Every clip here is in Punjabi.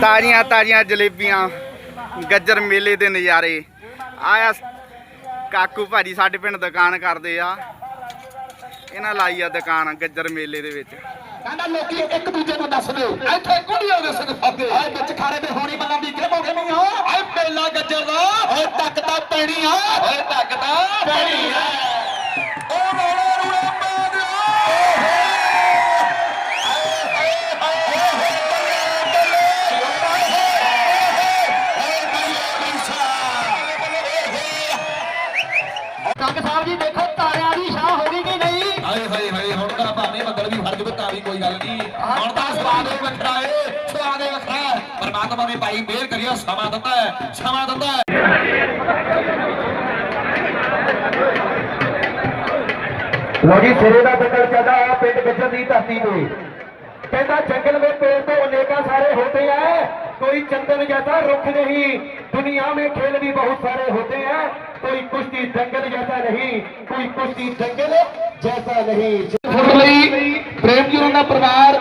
ਤਾਜ਼ੀਆਂ ਤਾਜ਼ੀਆਂ ਜਲੇਬੀਆਂ ਗੱਜਰ ਮੇਲੇ ਦੇ ਨਜ਼ਾਰੇ। ਆਇਆ ਕਾਕੂ ਭਾਜੀ ਸਾਡੇ ਪਿੰਡ ਦੁਕਾਨ ਕਰਦੇ ਆ। ਇਹਨਾਂ ਲਾਈ ਆ ਦੁਕਾਨ ਗੱਜਰ ਮੇਲੇ ਦੇ ਵਿੱਚ। ਕਹਿੰਦਾ ਲੋਕੀ ਇੱਕ ਦੂਜੇ ਨੂੰ ਦੱਸ ਦਿਓ। ਇੱਥੇ ਕੁੜੀਆਂ ਦੇ ਸਿੰਘ ਫੱਦੇ। ਆਏ ਵਿੱਚ ਖਾਰੇ ਦੇ ਹੋਣੀ ਬੱਲਾਂ ਦੀ ਕਿਹੜੇ ਮੋਗੇ ਨਹੀਂ ਹੋ ਆਏ ਮੇਲਾ ਗੱਜਰ ਦਾ। ਓਏ ਟੱਕ ਤਾਂ ਪੈਣੀ ਆ। ਓਏ ਟੱਕ ਤਾਂ ਪੈਣੀ ਆ। ਓ ਰੋਲੇ ਕੰਗ ਸਾਹਿਬ ਜੀ ਦੇਖੋ ਤਾਰਿਆਂ ਦੀ ਛਾਂ ਹੋ ਗਈ ਕਿ ਨਹੀਂ ਹਾਏ ਹਾਏ ਹਾਏ ਹੁਣ ਤਾਂ ਭਾਵੇਂ ਬੱਦਲ ਵੀ ਫੜ ਜਵੇ ਤਾਂ ਵੀ ਕੋਈ ਗੱਲ ਨਹੀਂ ਹੁਣ ਤਾਂ ਸਵਾਦ ਹੀ ਵੱਖਰਾ ਏ ਸਵਾਦ ਹੀ ਵੱਖਰਾ ਹੈ। ਪਰਮਾਤਮਾ ਨੇ ਭਾਈ ਮਿਹਰ ਕਰਿਆ ਸਮਾਂ ਦਿੰਦਾ ਹੈ ਸਮਾਂ ਦਿੰਦਾ ਹੈ ਲੋ ਜੀ ਸਿਰੇ ਦਾ ਬੱਦਲ ਚੱਲਦਾ ਆ ਪਿੰਡ ਗੱਜਰ ਦੀ ਧਰਤੀ ਤੇ ਕਹਿੰਦਾ जंगल में पेड़ तो अनेका सारे होते हैं कोई चंदन जैसा रुख नहीं दुनिया में खेल भी बहुत सारे होते हैं कोई कुश्ती दंगल जैसा नहीं कोई कुश्ती दंगल जैसा नहीं ਫੋਟੋ ਲਈ ਪ੍ਰੇਮ ਜੀ ਉਹਨਾਂ ਦਾ ਪਰਿਵਾਰ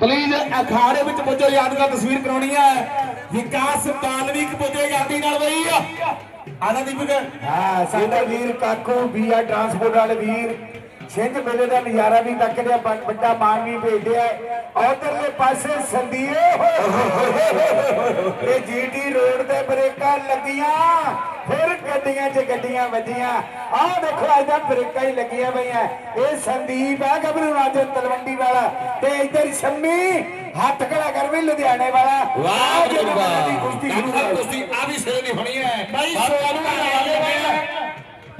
ਪਲੀਜ਼ ਅਖਾੜੇ ਵਿੱਚ ਪੁੱਜੋ ਯਾਦਗਾਰ ਤਸਵੀਰ ਕਰਾਉਣੀ ਹੈ ਵਿਕਾਸ ਬਾਲਵੀਕ ਪੁੱਜੋ ਯਾਦੀ ਨਾਲ ਬਈ ਆਨਾ ਦੀਪਕ ਹਾਂ ਸਾਡਾ ਵੀਰ ਕਾਕੂ ਬੀਆ ਟਰਾਂਸਪੋਰਟ ਵਾਲੇ ਵੀਰ ਛਿੰਝ ਮੇਲੇ ਦਾ ਨਜ਼ਾਰਾ ਵੀ ਤੱਕਦੇ ਵੱਡਾ ਮਾਨ ਵੀ ਭੇਜਦੇ ਆ। ਉਧਰਲੇ ਪਾਸੇ ਸੰਦੀਏ ਇਹ ਜੀਟੀ ਰੋਡ ਤੇ ਬ੍ਰੇਕਾਂ ਲੱਗੀਆਂ। ਫਿਰ ਗੱਡੀਆਂ 'ਚ ਗੱਡੀਆਂ ਵੱਜੀਆਂ। ਆਹ ਦੇਖੋ ਅੱਜ ਤਾਂ ਬ੍ਰੇਕਾਂ ਹੀ ਲੱਗੀਆਂ ਪਈਆਂ। ਇਹ ਸੰਦੀਪ ਆ ਗੱਭਰੂ ਰਾਜਨ ਤਲਵੰਡੀ ਵਾਲਾ। ਤੇ ਇੱਧਰ ਸ਼ੰਮੀ ਹੱਥ ਖੜਾ ਕਰ ਵੀ ਲੁਧਿਆਣੇ ਵਾਲਾ। ਵਾਹ ਜੀ ਵਾਹ। ਦੋਸਤੀ ਆ ਵੀ ਸਿਰੇ ਨਹੀਂ ਹੋਣੀ ਹੈ। ਬਾਈ ਪਰ ਸੋਨੂੰ ਤੁਹਾਨੂੰ ਆ ਗਏ ਹੋਏ ਆ।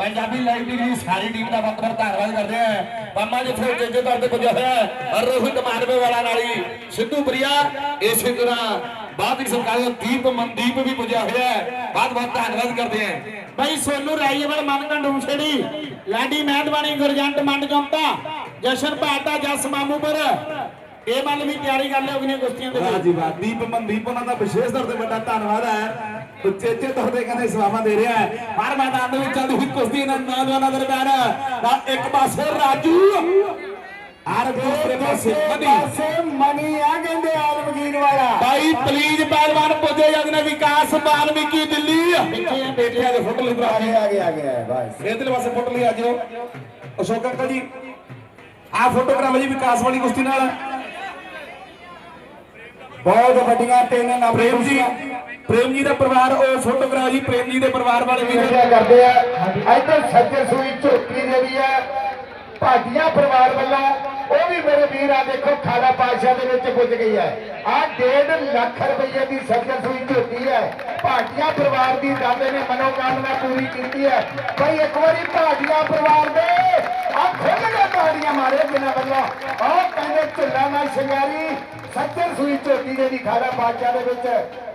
ਪੰਜਾਬੀ ਲਾਈਵ ਦੀ ਸਾਰੀ ਟੀਮ ਦਾ ਬਹੁਤ ਬਹੁਤ ਧੰਨਵਾਦ ਕਰਦੇ ਆ ਪੰਮਾ ਜਿੱਥੇ ਜੱਜੇ ਦਰ ਤੇ ਪੁੱਜਿਆ ਹੋਇਆ ਹੈ। ਰੋਹਿਤ ਮਾਨਵੇ ਵਾਲਾ ਨਾਲ ਹੀ ਸਿੱਧੂ ਪ੍ਰਿਆ, ਇਸੇ ਤਰ੍ਹਾਂ ਬਾਅਦ ਸਰਕਾਰ ਸਰਕਾਰੀ ਦੀਪ ਮਨਦੀਪ ਵੀ ਪੁੱਜਿਆ ਹੋਇਆ ਬਹੁਤ ਬਹੁਤ ਧੰਨਵਾਦ ਕਰਦੇ ਆ ਭਾਈ ਸੋਨੂ ਰਾਈਏਵਾਲ ਮਨ ਕੰਡੂ ਲਾਡੀ ਮਹਿਦਵਾਨੀ, ਗੁਰਜੰਟ ਮੰਡ ਜੰਪਾ, ਜਸ਼ਨ ਭਾਟਾ, ਜਸ ਮਾਮੂਪੁਰ ਇਹ ਮਨ ਵੀ ਤਿਆਰੀ ਕਰ ਲਿਓ ਅਗਲੀਆਂ ਕੁਸ਼ਤੀਆਂ ਦੇ ਵਾਹ ਜੀ ਵਾਹ ਦੀਪ ਮਨਦੀਪ ਉਹਨਾਂ ਦਾ ਵਿਸ਼ੇਸ਼ ਤੌਰ ਤੇ ਵੱਡਾ ਧੰਨਵਾਦ ਹੈ। ਉਚੇਚੇ ਤੌਰ ਤੇ ਕਹਿੰਦੇ ਸੇਵਾਵਾਂ ਦੇ ਰਿਹਾ ਹੈ। ਹਰ ਮੈਦਾਨ ਦੇ ਵਿੱਚ ਚੱਲਦੀ ਹੋਈ ਕੁਸ਼ਤੀ ਇਹਨਾਂ ਨੌਜਵਾਨਾਂ ਦਰਮਿਆਨ ਤਾਂ ਇੱਕ ਪਾਸੇ ਰਾਜੂ ਹਰ ਦੂਸਰੇ ਪਾਸੇ ਮਨੀ। ਪਾਸੇ ਮਨੀ ਆ ਕਹਿੰਦੇ ਆਲਮਗੀਰ ਵਾਲਾ। ਭਾਈ ਪਲੀਜ਼ ਪਹਿਲਵਾਨ ਪੁੱਜੇ ਜਦ ਨੇ ਵਿਕਾਸ ਬਾਲਮੀਕੀ ਦਿੱਲੀ। ਬੇਟਿਆਂ ਦੇ ਫੋਟੋ ਲਈ ਆ ਗਿਆ ਆ ਗਿਆ ਆ ਬਸ। ਇਧਰਲੇ ਪਾਸੇ ਫੋਟੋ ਲਈ ਆਜੋ ਅਸ਼ੋਕ ਅੰਕਲ ਜੀ ਆ ਫੋਟੋਗ੍ਰਾਫ ਜੀ ਵਿਕਾਸ ਵਾਲੀ ਕੁਸ਼ਤੀ ਨਾਲ। ਬਹੁਤ ਵੱਡੀਆਂ ਤਿੰਨ ਨਾ ਪ੍ਰੇਮ ਜੀ ਪ੍ਰੇਮ ਜੀ ਦਾ ਪਰਿਵਾਰ ਉਹ ਫੋਟੋਗ੍ਰਾਫ ਜੀ ਪ੍ਰੇਮ ਜੀ ਦੇ ਪਰਿਵਾਰ ਵਾਲੇ ਵੀ। ਕਰਦੇ ਆ। ਇੱਧਰ ਸੱਜੇ ਸੂਈ ਝੋਟੀ ਜਿਹੜੀ ਆ ਭਾਜੀਆਂ ਪਰਿਵਾਰ ਵੱਲੋਂ ਉਹ ਵੀ ਮੇਰੇ ਵੀਰ ਆ ਦੇਖੋ ਖਾੜਾ ਪਾਸ਼ਾ ਦੇ ਵਿੱਚ ਪੁੱਜ ਗਈ ਹੈ ਆ 1.5 ਲੱਖ ਰੁਪਏ ਦੀ ਸੱਜੇ ਸੂਈ ਝੋਟੀ ਹੈ ਭਾਜੀਆਂ ਪਰਿਵਾਰ ਦੀ ਦਾਦੇ ਨੇ ਮਨੋਕਾਮਨਾ ਪੂਰੀ ਕੀਤੀ ਹੈ ਭਾਈ ਇੱਕ ਵਾਰੀ ਭਾਜੀਆਂ ਪਰਿਵਾਰ ਦੇ ਆ ਖੁੱਲ ਕੇ ਤਾੜੀਆਂ ਮਾਰੇ ਜਿਨ੍ਹਾਂ ਵੱਲੋਂ ਉਹ ਕਹਿੰਦੇ ਝੁੱਲਾ ਨਾਲ ਸ਼ਿੰਗਾਰੀ ਸੱਜੇ ਸੂਈ ਝੋਟੀ ਜਿਹੜੀ ਖਾੜਾ ਪਾਸ਼ਾ ਦੇ ਵਿੱਚ।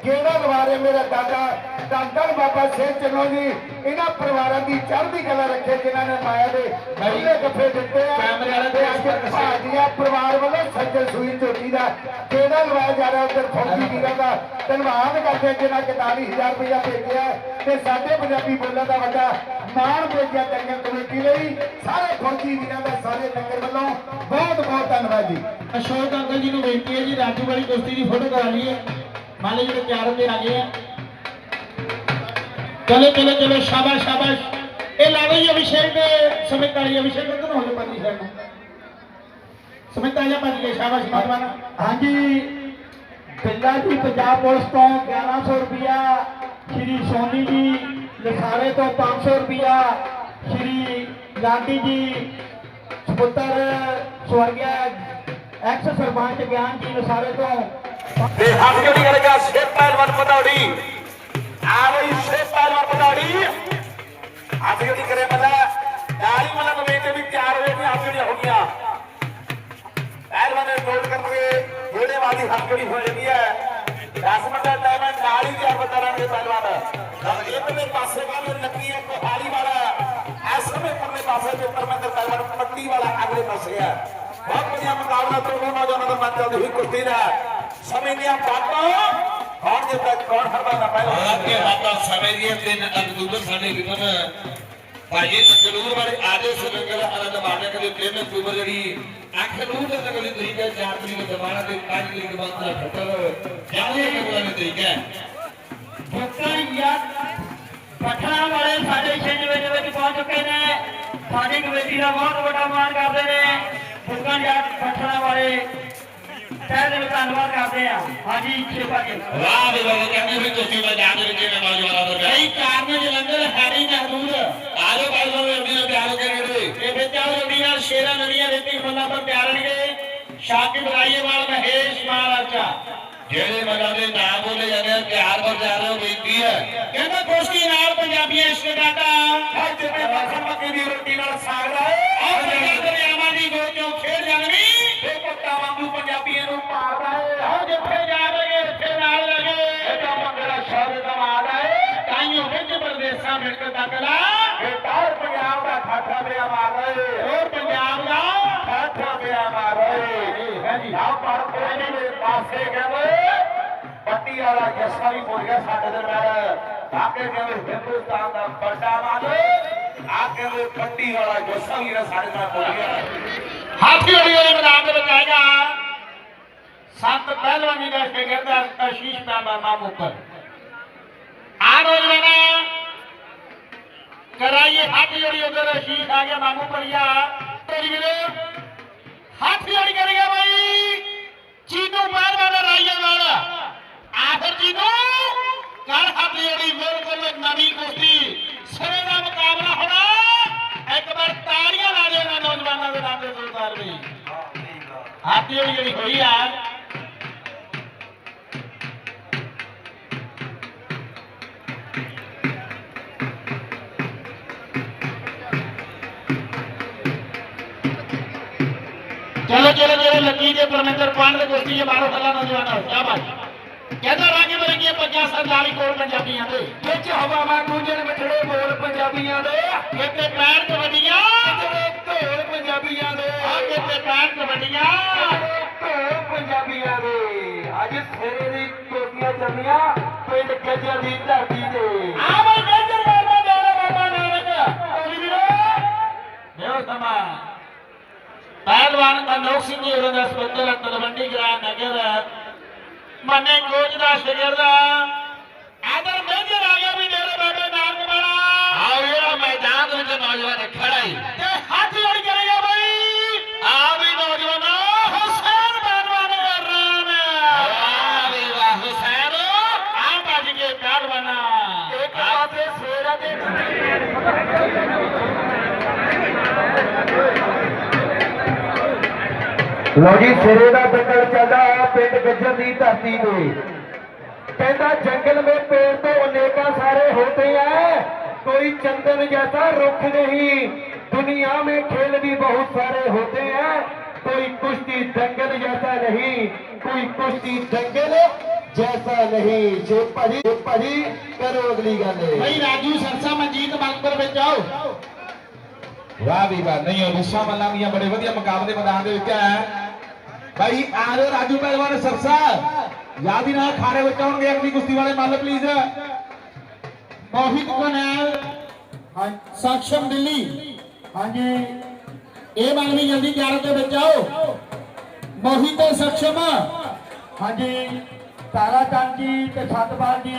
ਗੇੜਾ ਲਵਾਰੇ ਮੇਰਾ ਦਾਦਾ। ਦਾਦਾ ਬਾਬਾ ਸਿੰਘ ਚਨੋ ਜੀ ਇਹਨਾਂ ਪਰਿਵਾਰਾਂ ਦੀ ਚੜ੍ਹਦੀ ਕਲਾ ਰੱਖੇ ਜਿਨ੍ਹਾਂ ਨੇ ਮਾਇਆ ਦੇ ਪਹਿਲੇ ਗੱਫੇ ਦਿੱਤੇ ਆ। ਕੈਮਰੇ ਵਾਲੇ ਦੇ ਅੱਜ ਭਾਜੀਆ ਪਰਿਵਾਰ ਵੱਲੋਂ ਸੱਜੇ ਸੂਈ ਝੋਟੀ ਦਾ ਗੇੜਾ ਲਵਾਇਆ ਜਾ ਰਿਹਾ ਉਧਰ ਫੌਜੀ ਵੀਰਾਂ ਦਾ। ਧੰਨਵਾਦ ਕਰਦੇ ਜਿਨ੍ਹਾਂ 41000 ਰੁਪਇਆ ਭੇਜਿਆ ਤੇ ਸਾਡੇ ਪੰਜਾਬੀ ਬੋਲਾਂ ਦਾ ਵੱਡਾ ਮਾਣ ਭੇਜਿਆ ਦੰਗਲ ਕਮੇਟੀ ਲਈ। ਸਾਰੇ ਫੌਜੀ ਵੀਰਾਂ ਦਾ ਸਾਰੇ ਦੰਗਲ ਵੱਲੋਂ ਬਹੁਤ ਬਹੁਤ ਧੰਨਵਾਦ ਜੀ। ਅਸ਼ੋਕ ਅੰਕਲ ਜੀ ਨੂੰ ਬੇਨਤੀ ਹੈ ਜੀ, ਰਾਜੂ ਵਾਲੀ ਕੁਸ਼ਤੀ ਦੀ ਫੋਟੋ ਕਰਾ ਲਈਏ ਮੰਨ ਲਓ ਜਿਹੜੇ ਤਿਆਰ ਹੁੰਦੇ ਆ ਗਏ ਆ। ਚਲੋ ਚਲੋ ਚਲੋ, ਸ਼ਾਬਾਸ਼ ਸ਼ਾਬਾਸ਼। ਇਹ ਲਾ ਲਓ ਜੀ ਅਭਿਸ਼ੇਕ ਦੇ, ਸਮੇਤ ਵਾਲੀ ਅਭਿਸ਼ੇਕ ਕਿੱਧਰ ਹੋ ਗਏ ਪਾਜੀ ਸਾਹਿਬ ਨੂੰ ਸਮੇਤ ਆ ਜਾ ਭੱਜ ਸ਼ਾਬਾਸ਼ ਮਹਿਰਬਾਨ ਹਾਂਜੀ। ਬਿੱਲਾ ਜੀ ਪੰਜਾਬ ਪੁਲਿਸ ਤੋਂ 1100 ਰੁਪਿਆ ਸ਼੍ਰੀ ਸੋਨੀ ਜੀ ਲਖਾਰੇ ਤੋਂ 500 ਰੁਪਿਆ ਸ਼੍ਰੀ ਗਾਂਧੀ ਜੀ ਸਪੁੱਤਰ ਸਵਰਗਿਆ ਐਕਸ ਸਰਪੰਚ ਗਿਆਨ ਜੀ ਲਖਾਰੇ ਤੋਂ। ਤੇ ਹੱਥ ਜੋੜੀ ਕਰੇਗਾ ਸ਼ੇਰ ਪਹਿਲਵਾਨ ਪਤੌੜੀ ਆ ਬਈ ਸ਼ੇਰ ਪਹਿਲਵਾਨ ਪਤੌੜੀ ਹੱਥ ਜੋੜੀ ਕਰੇ ਮੱਲਾ ਦਾ ਮੈਚ ਚੱਲਦੀ ਹੋਈ ਕੁਸ਼ਤੀ ਦਾ ਸਮੇਂ ਦੀਆਂ ਬਾਤਾਂ। ਕੌਣ ਜਿੱਤਦਾ ਕੌਣ ਹਾਰਦਾ ਨਾ ਪਹਿਲਾਂ ਅੱਗੇ ਬਾਬਾ ਸਮੇਂ ਦੀਆਂ ਤਿੰਨ ਅਕਤੂਬਰ ਸਾਡੇ ਵਿਮਨ ਭਾਜੀ ਜਲੂਰ ਵਾਲੇ ਆਦੇ ਸਰੰਗਲ ਆਨੰਦ ਮਾਣੇ ਕਦੇ 3 ਅਕਤੂਬਰ ਜਿਹੜੀ ਅੱਖ ਨੂੰ ਤੇ ਨਗਲੀ ਤਰੀਕ ਹੈ 4 ਤਰੀਕ ਜਮਾਨਾ ਤੇ 5 ਤਰੀਕ ਬੰਦ ਦਾ ਖਤਰ ਠੀਕ ਹੈ ਫੁੱਕਾਂ ਯਾਰ ਪਠਾਣਾ ਵਾਲੇ ਸਾਡੇ ਛਿੰਝ ਵਿੱਚ ਵਿੱਚ ਪਹੁੰਚ ਚੁੱਕੇ ਨੇ। ਸਾਡੀ ਕਮੇਟੀ ਦਾ ਬਹੁਤ ਵੱਡਾ ਮਾਣ ਕਰਦੇ ਨੇ। ਫੁੱਕਾਂ ਯਾਰ ਪਠਾਣਾ ਵਾਲੇ ਤਹਿ ਦਿਲ ਧੰਨਵਾਦ ਕਰਦੇ ਆ ਹਾਂਜੀ ਸ਼ਿਪਾ ਜੀ। ਵਾਹ ਵੀ ਵਾਹ ਕਹਿੰਦੇ ਵੀ ਕੁਸ਼ਤੀ ਮੈਦਾਨ ਦੇ ਵਿੱਚ ਇਹਨਾਂ ਨੌਜਵਾਨਾਂ ਦਾ ਕਈ ਕਾਰਨ ਜਲੰਧਰ ਹੈਰੀ ਮਹਿਮੂਦ ਆਜੋ ਭਾਈ ਸਾਹਿਬ ਅੱਡੀ ਨਾਲ ਪਿਆਰ ਕਰੇ ਇਹ ਬੱਚਾ ਜੁੜੀਆਂ ਸ਼ੇਰਾਂ ਨਵੀਆਂ ਰੇਤੀ ਫੁੱਲਾਂ ਪਰ ਪਿਆਰਨਗੇ ਸ਼ਾਕਿਬ ਰਾਈਏਵਾਲ ਮਹੇਸ਼ ਮਹਾਰਾਜਾ ਜਿਹੜੇ ਮਗਰ ਦੇ ਨਾਮ ਬੋਲੇ ਜਾਂਦੇ ਆ ਪਿਆਰ ਪਰ ਜਾ ਰਹੇ ਹੋ ਬੇਨਤੀ ਹੈ। ਕਹਿੰਦਾ ਕੁਸ਼ਤੀ ਨਾਲ ਪੰਜਾਬੀਆਂ ਇਸ਼ਕ ਡਾਟਾ ਅੱਜ ਜਿਵੇਂ ਮੱਖਣ ਮੱਕੀ ਦੀ ਰੋਟੀ ਨਾਲ ਸਾਗ ਦਾ ਆਹ ਪੰਜਾਬ ਦਰਿਆਵਾਂ ਦੀ ਗੋਚੋਂ ਖੇਡ ਜਾਣੀ ਇਹ ਪੱਟਾ ਵਾਂਗੂ ਪੰਜਾਬੀਆਂ ਨੂੰ ਮਾਰਦਾ ਏ ਆਹ ਜਿੱਥੇ ਜਾਵੇਗੇ ਉੱਥੇ ਨਾਲ ਲੱਗੇ ਇਹਦਾ ਮੰਗਲਾ ਸ਼ਬਦ ਦਾ ਮਾਰਦਾ ਏ ਤਾਈਓ ਵਿੱਚ ਪ੍ਰਦੇਸਾਂ ਕੇ ਤੱਕਲਾ ਇਹ ਤਾਰ ਪੰਜਾਬ ਦਾ ਠਾਠਾ ਬਿਆ ਮਾਰਦਾ ਏ ਹੋਰ ਪੰਜਾਬ ਦਾ। ਠਾਠਾ ਬਿਆ ਮਾਰਦਾ ਏ ਹਾਂਜੀ ਆ ਪਰ ਕੋਈ ਨਹੀਂ ਮੇਰੇ ਪਾਸੇ ਕਹਿੰਦੇ ਪੱਟੀ ਵਾਲਾ ਜੱਸਾ ਵੀ ਬੋਲ ਗਿਆ ਸਾਡੇ ਦੇ ਨਾਲ। ਆਕੇ ਕਹਿੰਦੇ ਹਿੰਦੁਸਤਾਨ ਦਾ ਵੱਡਾ ਮਾਲੋ ਆ ਕਹਿੰਦੇ ਪੱਟੀ ਵਾਲਾ ਜੱਸਾ ਵੀ ਸਾਡੇ ਨਾਲ ਬੋਲ ਗਿਆ। ਹਾਥੀ ਵਾਲੀ ਵਾਲੇ ਮੈਦਾਨ ਦੇ ਵਿੱਚ ਆਏਗਾ ਸੱਤ ਪਹਿਲਵਾਨੀ ਦਾ ਸ਼ਾਗਿਰਦ ਆਸ਼ੀਸ਼ ਬਾਬਾ ਮਾਮੂਕਰ ਆ ਨੌਜਵਾਨਾ, ਕਰਾਈਏ ਹਾਥੀ ਵਾਲੀ ਉਧਰ ਆਸ਼ੀਸ਼ ਆ ਗਿਆ ਮਾਮੂਕਰੀਆ ਤੇਰੀ ਵੀਰੇ, ਹਾਥੀ ਵਾਲੀ ਕਰੇਗਾ ਭਾਈ ਚੀਨੂ ਪਹਿਲਵਾਨ ਰਾਈਆ ਵਾਲਾ ਆਖਰ ਚੀਨੂ, ਕਰ ਹਾਥੀ ਵਾਲੀ, ਬਿਲਕੁਲ ਨਵੀਂ ਕੁਸ਼ਤੀ। ਸਿਰੇ ਦਾ ਮੁਕਾਬਲਾ ਹੋਣਾ। ਇੱਕ ਵਾਰ ਤਾੜੀਆਂ ਲਾ ਦਿਓ ਇਹਨਾਂ ਨੌਜਵਾਨਾਂ ਦੇ ਨਾਮ ਤੇ ਸਰਦਾਰ ਵੀ ਹਾਥੀ ਵਾਲੀ ਜਿਹੜੀ ਹੋਈ ਆ। ਚਲੋ ਚਲੋ ਚਲੋ, ਲੱਗੀ ਜੇ ਪਰਮੇਂਦਰ ਪਾਣ ਦੇ ਕੁਸ਼ਤੀ ਜੇ ਬਾਹਰੋਂ ਖੱਲਾ ਨੌਜਵਾਨਾਂ ਸ਼ਾਬਾਸ਼। ਕਹਿੰਦਾ ਰਾਗੇ ਬਰੰਗੀਆਂ ਪੱਗਾਂ ਸਰਦਾਰੀ ਕੋਲ ਪੰਜਾਬੀਆਂ ਦੇ। ਵਿੱਚ ਹਵਾਵਾਂ ਗੂੰਜਣ ਮਿੱਠੜੇ ਬੋਲ ਪੰਜਾਬੀਆਂ ਦੇ। ਕਿਤੇ ਪੈਰ ਕਬੱਡੀਆਂ ਜਿਹੜੇ ਢੋਲ ਪੰਜਾਬੀਆਂ ਦੇ। ਆ ਕਿਤੇ ਪੈਰ ਕਬੱਡੀਆਂ ਢੋਲ ਪੰਜਾਬੀਆਂ ਦੇ। ਅੱਜ ਸਵੇਰੇ ਦੀ ਕੋਟੀਆਂ ਚੱਲੀਆਂ ਪਿੰਡ ਗੱਜਰ ਦੀ ਧਰਤੀ ਤੇ। ਆ ਬਈ ਗੇਜਰ ਬਾਬਾ ਦੇਵ ਬਾਬਾ ਨਾਨਕ। ਕੋਈ ਵੀਰੋ ਦੇਵ ਸਮਾ। ਪਹਿਲਵਾਨ ਅਨੋਖ ਸਿੰਘ ਜੀ ਹੋਰਾਂ ਦਾ ਸਪੰਦਰ ਤਲਵੰਡੀ ਗ੍ਰਾਮ ਨਗਰ ਮੰਨੇ ਕੋਚ ਦਾ ਸ਼ਗਿਰਦ ਆਦਰ ਮੇਜਰ ਆ ਗਿਆ ਵੀ ਡੇਰੇ ਬਾਬੇ ਨਾਨਕ ਵਾਲਾ। ਆਓ ਜਿਹੜਾ ਮੈਦਾਨ ਵਿੱਚ ਨੌਜਵਾਨ ਖੜਾ ਹੀ। ਤੇ ਹੱਥ ਜੋੜ ਕਰੇਗਾ ਬਈ। ਆ ਵੀ ਨੌਜਵਾਨ ਹੁਸੈਨ ਪਹਿਲਵਾਨ ਰਾਮ। ਵਾਹ ਵੀ ਵਾਹ ਹੁਸੈਨ। ਆ ਭੱਜ ਕੇ ਪਹਿਲਵਾਨ ਇੱਕ ਪਾਸੇ ਸਵੇਰਾ ਦੇ ਲੋ ਜੀ ਸਿਰੇ ਦਾ ਚੱਲਦਾ ਪਿੰਡ ਗੱਜਰ ਦੀ ਧਰਤੀ ਤੇ ਕਹਿੰਦਾ ਜੰਗਲ में पेड़ तो अनेका सारे होते हैं कोई चंदन जैसा रुख नहीं दुनिया में खेल भी बहुत सारे होते हैं कोई कुश्ती दंगल जैसा नहीं कोई कुश्ती दंगल जैसा नहीं जे भरी जे भरी करो अगली गल ਬਈ ਰਾਜੂ ਸਰਸਾ ਮਨਜੀਤ ਮੰਗਪੁਰ ਵਿੱਚ ਆਓ ਵਾਹ ਵੀ ਵਾਹ ਨਹੀਂ ਉਹ ਵਿਸ਼ਾ ਮੱਲਾਂ ਦੀਆਂ ਬੜੇ ਵਧੀਆ ਮੁਕਾਬਲੇ ਮੈਦਾਨ ਦੇ ਵਿੱਚ ਹੈ ਭਾਈ ਆ ਜਾਓ ਰਾਜੂ ਪਹਿਲਵਾਨ ਸਰਸਾ। ਯਾਦ ਹੀ ਨਾਲ ਖਾਰੇ ਵਿੱਚ ਅਗਲੀ ਕੁਸ਼ਤੀ ਵਾਲੇ ਮੱਲ ਪਲੀਜ਼ ਮੋਹਿਤ ਕੋਨਾਲ ਹਾਂ ਸਖਸ਼ਮ ਦਿੱਲੀ। ਹਾਂਜੀ। ਇਹ ਮਨ ਵੀ ਜਲਦੀ ਤਿਆਰ ਦੇ ਵਿੱਚ ਆਓ। ਮੋਹਿਤ ਸਖਸ਼ਮ ਹਾਂਜੀ। ਤਾਰਾ ਚੰਦ ਜੀ ਤੇ ਸਤਪਾਲ ਜੀ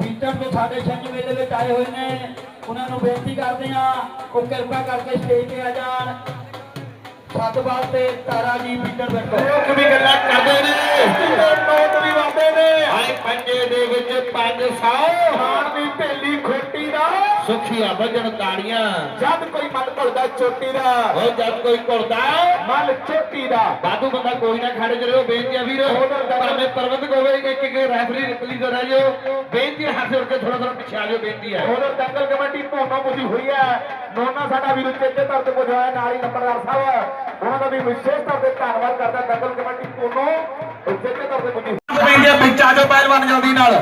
ਬੀਟਰ ਤੋਂ ਸਾਡੇ ਛੰਜ ਮੇਲੇ ਵਿੱਚ ਆਏ ਹੋਏ ਨੇ। ਉਹਨਾਂ ਨੂੰ ਬੇਨਤੀ ਕਰਦੇ ਆ ਉਹ ਕਿਰਪਾ ਕਰਕੇ ਸਟੇਜ ਤੇ ਆ ਜਾਣ। ਸਤਪਾਲ ਤੇ ਤਾਰਾ ਜੀ ਬੀਟਰ ਬੈਠੋ ਲੋਕ ਵੀ ਗੱਲਾਂ ਕਰਦੇ ਨੇ। ਨੋਟ ਵੀ ਵਾਦੇ ਨੇ। ਹਾਏ ਪੰਜੇ ਦੇ ਵਿੱਚ 500 ਖਾਣ ਦੀ ਢੇਲੀ ਖੋਟੀ ਦਾ। ਸੁਖੀਆ ਵਜਣ ਤਾੜੀਆਂ। ਜਦ ਕੋਈ ਮਨ ਘੁਲਦਾ ਚੋਟੀ ਦਾ। ਉਹ ਜਦ ਕੋਈ ਘੁਰਦਾ ਮਨ ਚੋਟੀ ਦਾ। ਬਾਦੂ ਬੰਦਾ ਕੋਈ ਨਾ ਖੜੇ ਜਰਿਓ ਬੇਨਤੀ ਆ ਵੀਰ। ਭਾਵੇਂ ਪ੍ਰਬੰਧਕ ਹੋਵੇ ਇੱਕ ਇੱਕ ਰੈਫਰੀ ਨਿਕਲੀ ਤਾਂ ਰਹਿ ਜਾਓ। ਬੇਨਤੀ ਹੈ, ਹੱਥ ਜੋੜ ਕੇ ਥੋੜਾ ਥੋੜਾ ਪਿੱਛੇ ਆ ਜਾਓ ਬੇਨਤੀ ਹੈ। ਉਧਰ ਦੰਗਲ ਕਮੇਟੀ ਭੋਨੋ ਪੁੱਜੀ ਹੋਈ ਹੈ। ਨੋਨਾ ਸਾਡਾ ਵੀਰ ਚੇਤੇ ਤਰ ਤੇ ਪੁਜਾਇਆ ਨਾਲ ਹੀ ਨੰਬਰਦਾਰ ਸਾਹਿਬ ਉਹਨਾਂ ਦਾ ਵੀ ਵਿਸ਼ੇਸ਼ ਤੌਰ ਤੇ ਧੰਨਵਾਦ ਕਰਦਾ ਦੰਗਲ ਕਮੇਟੀ ਭੋਨੋ ਚੇਤੇ ਤਰ ਤੇ ਪੁੱਜੀ ਵਿੱਚ ਆ ਜਾਓ ਪਹਿਲਵਾਨ ਜਲਦੀ ਨਾਲ।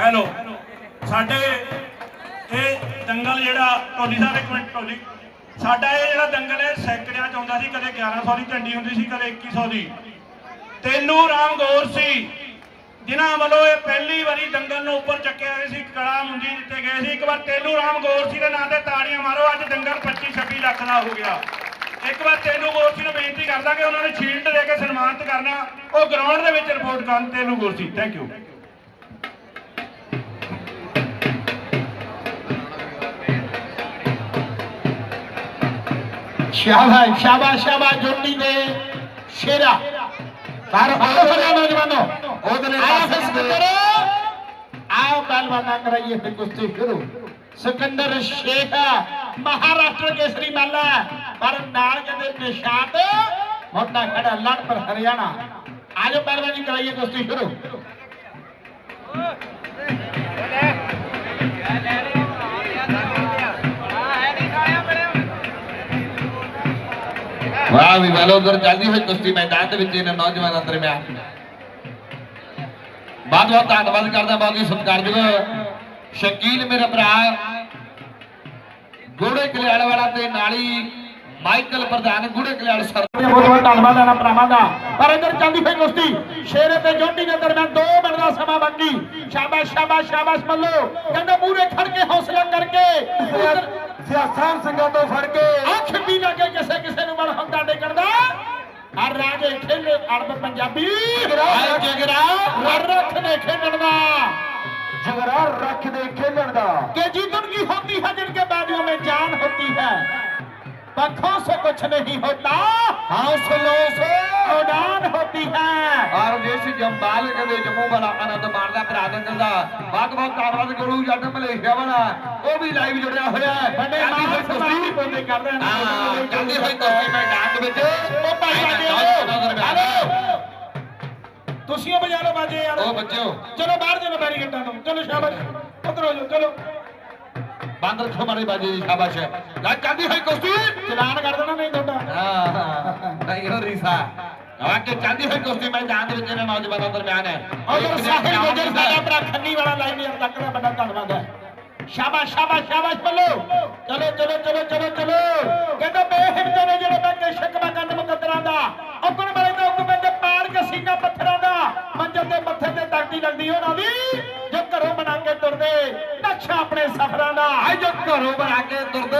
ਹੈਲੋ ਸਾਡੇ ਇਹ ਦੰਗਲ ਜਿਹੜਾ ਢੋਲੀ ਸਾਹਿਬ ਇੱਕ ਮਿੰਟ ਢੋਲੀ ਸਾਡਾ ਇਹ ਜਿਹੜਾ ਦੰਗਲ ਹੈ, ਸੈਂਕੜਿਆਂ ਚ ਆਉਂਦਾ ਸੀ, ਕਦੇ 1100 ਦੀ ਝੰਡੀ ਹੁੰਦੀ ਸੀ, ਕਦੇ 2100 ਦੀ। ਤੈਨੂੰ ਰਾਮ ਗੌਰ ਸੀ। ਜਿਨ੍ਹਾਂ ਵੱਲੋਂ ਇਹ ਪਹਿਲੀ ਵਾਰੀ ਦੰਗਲ ਨੂੰ ਉੱਪਰ ਚੱਕਿਆ ਗਏ ਸੀ ਕਲਾ ਮੁੰਜੀ ਦਿੱਤੇ ਗਏ ਸੀ। ਇੱਕ ਵਾਰ ਤੈਨੂੰ ਰਾਮ ਗੌਰ ਸੀ ਦੇ ਨਾਂ ਤੇ ਤਾੜੀਆਂ ਮਾਰੋ, ਅੱਜ ਦੰਗਲ 25 26 ਲੱਖ ਦਾ ਹੋ ਗਿਆ। ਇੱਕ ਵਾਰ ਤੈਨੂੰ ਗੋਰਸੀ ਨੂੰ ਬੇਨਤੀ ਕਰਦਾ ਕਿ ਉਹਨਾਂ ਨੇ ਸ਼ੀਲਡ ਦੇ ਕੇ ਸਨਮਾਨਿਤ ਕਰਨਾ। ਉਹ ਗਰਾਊਂਡ ਦੇ ਵਿੱਚ ਰਿਪੋਰਟ ਕਰਨ, ਤੈਨੂੰ ਗੋਰਸੀ ਥੈਂਕ ਯੂ ਸ਼ਾਬਾਸ਼ ਸ਼ਾਬਾਸ਼ ਸ਼ਾਬਾਸ਼ ਜੋਟੀ ਦੇ ਸ਼ੇਰਾ ਪਰ ਆਓ ਨੌਜਵਾਨੋ ਉਹਦੇ ਆਇਆ ਪਾਸੇ ਫਿਰ ਸਿਕੰਦਰ ਆਓ ਪਹਿਲਵਾਨਾ ਕਰਾਈਏ ਫਿਰ ਕੁਸ਼ਤੀ ਸ਼ੁਰੂ ਸਿਕੰਦਰ ਸ਼ੇਖ ਮਹਾਰਾਸ਼ਟਰ ਕੇਸਰੀ ਮੱਲਾ ਪਰ ਨਾਲ ਕਹਿੰਦੇ ਨਿਸ਼ਾਤ ਮੋਟਾ ਖੜਾ ਲੜ ਪਰ ਹਰਿਆਣਾ ਆਜੋ ਪਹਿਲਵਾਨੀ ਕਰਾਈਏ ਕੁਸ਼ਤੀ ਸ਼ੁਰੂ ਵਾਹ ਵੀ ਵਾਲੋ ਉਧਰ ਚੱਲਦੀ ਹੋਈ ਕੁਸ਼ਤੀ ਮੈਦਾਨ ਦੇ ਵਿੱਚ ਇਹਨਾਂ ਨੌਜਵਾਨਾਂ ਦਰਮਿਆਨ ਬਹੁਤ ਬਹੁਤ ਧੰਨਵਾਦ ਕਰਦਾ ਬਹੁਤ ਹੀ ਸਤਿਕਾਰਯੋਗ ਸ਼ਕੀਲ ਮੇਰਾ ਭਰਾ, ਗੋੜੇ ਕਲਿਆਣ ਵਾਲਾ ਤੇ ਨਾਲੀ ਮਾਈਕਲ ਪ੍ਰਧਾਨ, ਗੋੜੇ ਕਲਿਆਣ ਸਰ। ਬਹੁਤ ਬਹੁਤ ਧੰਨਵਾਦ ਹੈ ਭਰਾਵਾਂ ਦਾ। ਪਰ ਇਧਰ ਚੱਲਦੀ ਹੋਈ ਕੁਸ਼ਤੀ, ਸ਼ੇਰੇ ਤੇ ਜੋਟੀ ਦੇ ਦਰਮਿਆਨ 2 ਮਿੰਟ ਦਾ ਸਮਾਂ ਬਾਕੀ। ਸ਼ਾਬਾਸ਼ ਸ਼ਾਬਾਸ਼ ਸ਼ਾਬਾਸ਼ ਮੱਲੋ। ਕਹਿੰਦੇ ਮੂਰੇ ਖੜ ਕੇ ਹੌਸਲਾ ਕਰਕੇ। ਸਿਆਸਾਂ ਸਿੰਘਾਂ ਤੋਂ ਫੜ ਕੇ ਅੱਖ ਵੀ ਲੱਗੇ ਕਿਸੇ ਕਿਸੇ ਨੂੰ ਮਨ ਹੁੰਦਾ ਡੇਕਣ ਦਾ ਹਰ ਰਾਜੇ ਖੇਲੇ ਅੜਬ ਪੰਜਾਬੀ ਆਏ ਜਿਗਰਾ ਹਰ ਰੱਖ ਨੇ ਖੇਡਣ ਦਾ ਜਗਰਾ ਰੱਖ ਦੇ ਖੇਲਣ ਦਾ कि जीतन की होती है जिनके बाजुओं में जान होती है पंखों से कुछ नहीं होता हौसलों से उड़ान होती है ਔਰ ਦੇਸ਼ ਜੰਬਾਲ ਕਦੇ ਜੰਮੂ ਵਾਲਾ ਆਨੰਦ ਮਾਣਦਾ ਭਰਾ ਦੰਗਲ ਦਾ ਬਹੁਤ ਬਹੁਤ ਧੰਨਵਾਦ ਗੁਰੂ ਜੱਟ ਮਲੇਸ਼ੀਆ ਵਾਲਾ ਉਹ ਵੀ ਲਾਈਵ ਜੁੜਿਆ ਹੋਇਆ ਹੈ बड़े ਜਾਂਦੀ ਹੋਈ मान सम्मान ਕੁਸ਼ਤੀ बोलते कर रहे हैं ਹਾਂ ਜਾਂਦੀ ਹੋਈ ਕੁਸ਼ਤੀ ਮੈਦਾਨ ਦੇ ਵਿੱਚ ओ भाई बाजे ਨੌਜਵਾਨਾਂ ਦਰਮਿਆਨ हेलो ਤੁਸੀਂ ਬਜਾ ਲਓ ਬਾਜੇ ਯਾਰ ਉਹ ਬੱਚਿਓ ਚਲੋ ਬਾਹਰ ਚਲੋ ਬੈਰੀਕੇਟਾਂ ਤੋਂ ਚਲੋ ਸ਼ਾਬਾਸ਼ ਉਧਰ ਹੋ ਜਾਓ ਚਲੋ ਬਾਂਦਰ ਖਮਾਰੇ ਬਾਜੀ ਦੀ ਸ਼ਾਬਾਸ਼ ਲੈ ਜਾਂਦੀ ਹੋਈ ਕੁਸ਼ਤੀ। ਚਲਾਨ ਕਰ ਦੇਣਾ ਨਹੀਂ ਤੁਹਾਡਾ। ਹਾਂ ਨਹੀਂ ਹੋ ਰੀਸਾ। ਆ ਕੇ ਜਾਂਦੀ ਹੋਈ ਕੁਸ਼ਤੀ ਮੈਦਾਨ ਦੇ ਵਿੱਚ ਇਹਨਾਂ ਨੌਜਵਾਨਾਂ ਦਰਮਿਆਨ ਹੈ। ਔਰ ਸਾਹਿਲ ਗੁਜਰ ਸਾਡਾ ਭਰਾ ਖੰਨੀ ਵਾਲਾ ਲਾਈਨ ਯਾਰ ਤੱਕ ਦਾ ਬੜਾ ਧੰਨਵਾਦ ਹੈ। ਸ਼ਾਬਾਸ਼ ਸ਼ਾਬਾਸ਼ ਸ਼ਾਬਾਸ਼ ਬੱਲੋ। ਚਲੋ ਚਲੋ ਚਲੋ ਚਲੋ ਚਲੋ। ਕਹਿੰਦਾ ਬੇਹਿੰਦ ਨੇ ਜਿਹੜੇ ਮੈਂ ਕੇ ਸ਼ਕਵਾ ਕੰਨ ਮੁਕੱਦਰਾਂ ਦਾ। ਔਗਣ ਵਾਲੇ ਦਾ ਔਗਣ ਦੇ ਪਾਰ ਕੇ ਸੀਨਾ ਪੱਥਰਾਂ ਦਾ। ਮੰਜਲ ਦੇ ਮੱਥੇ ਤੇ ਤਗਦੀ ਲੱਗਦੀ ਉਹਨਾਂ ਦੀ। ਜੋ ਘਰੋਂ ਬਣਾ ਕੇ ਤੁਰਦੇ। ਨਕਸ਼ਾ ਆਪਣੇ ਸਫਰਾਂ ਦਾ। ਆਈ ਜੋ ਘਰੋਂ ਬਣਾ ਕੇ ਤੁਰਦੇ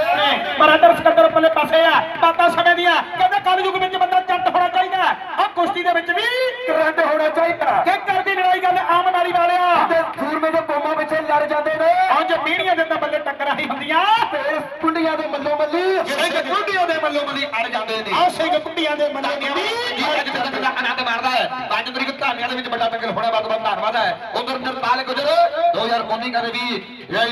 ਪਰ ਅਦਰ ਸਕੰਦਰ ਪੱਲੇ ਪਾਸੇ ਆ ਬਾਤਾਂ ਸਮੇਂ ਦੀਆਂ। ਕਹਿੰਦਾ ਕਲਯੁਗ ਵਿੱਚ ਬੰਦਾ ਜੱਟ ਹੋਣਾ ਚਾਹੀਦਾ ਆ ਕੁਸ਼ਤੀ ਦੇ ਵਿੱਚ ਵੀ ਕਰੰਟ ਹੋਣਾ ਚਾਹੀਦਾ ਕਿ ਕਰਦੀ ਲੜਾਈ ਗੱਲ ਆਮ ਨਾਲੀ ਵਾਲਿਆ। ਤੇ ਸੂਰਮੇ ਦੇ ਬੋਮਾਂ ਪਿੱਛੇ ਲੜ ਜਾਂਦੇ ਨੇ। ਅੱਜ ਮੀਡੀਆ ਦੇ ਤਾਂ ਬੱਲੇ ਟੱਕਰਾਂ ਹੀ ਹੁੰਦੀਆਂ। ਤੇ ਕੁੰਡੀਆਂ ਦੇ ਮੱਲੋ ਮੱਲੀ। ਜਿਹੜੇ ਗੁੱਡੀਆਂ ਦੇ ਮੱਲੋ ਮੱਲੀ ਅੜ ਜਾਂਦੇ ਨੇ। ਆਹ ਸਿੰਘ ਕੁੰਡੀਆਂ ਦੇ ਮੱਲੇ ਜੀ ਦੀ ਅੱਜ ਤੱਕ ਦਾ ਆਨੰਦ ਮਾਰਦਾ ਹੈ। ਪੰਜ ਤਰੀਕ ਧਾਮੀਆਂ ਦੇ ਵਿੱਚ ਵੱਡਾ ਟੱਕਰ ਹੋਣਾ ਬਹੁਤ ਬਹੁਤ ਧੰਨਵਾਦ ਹੈ। ਉਧਰ ਨਰਪਾਲ ਗੁਜਰ 2019 ਕਦੇ ਵੀ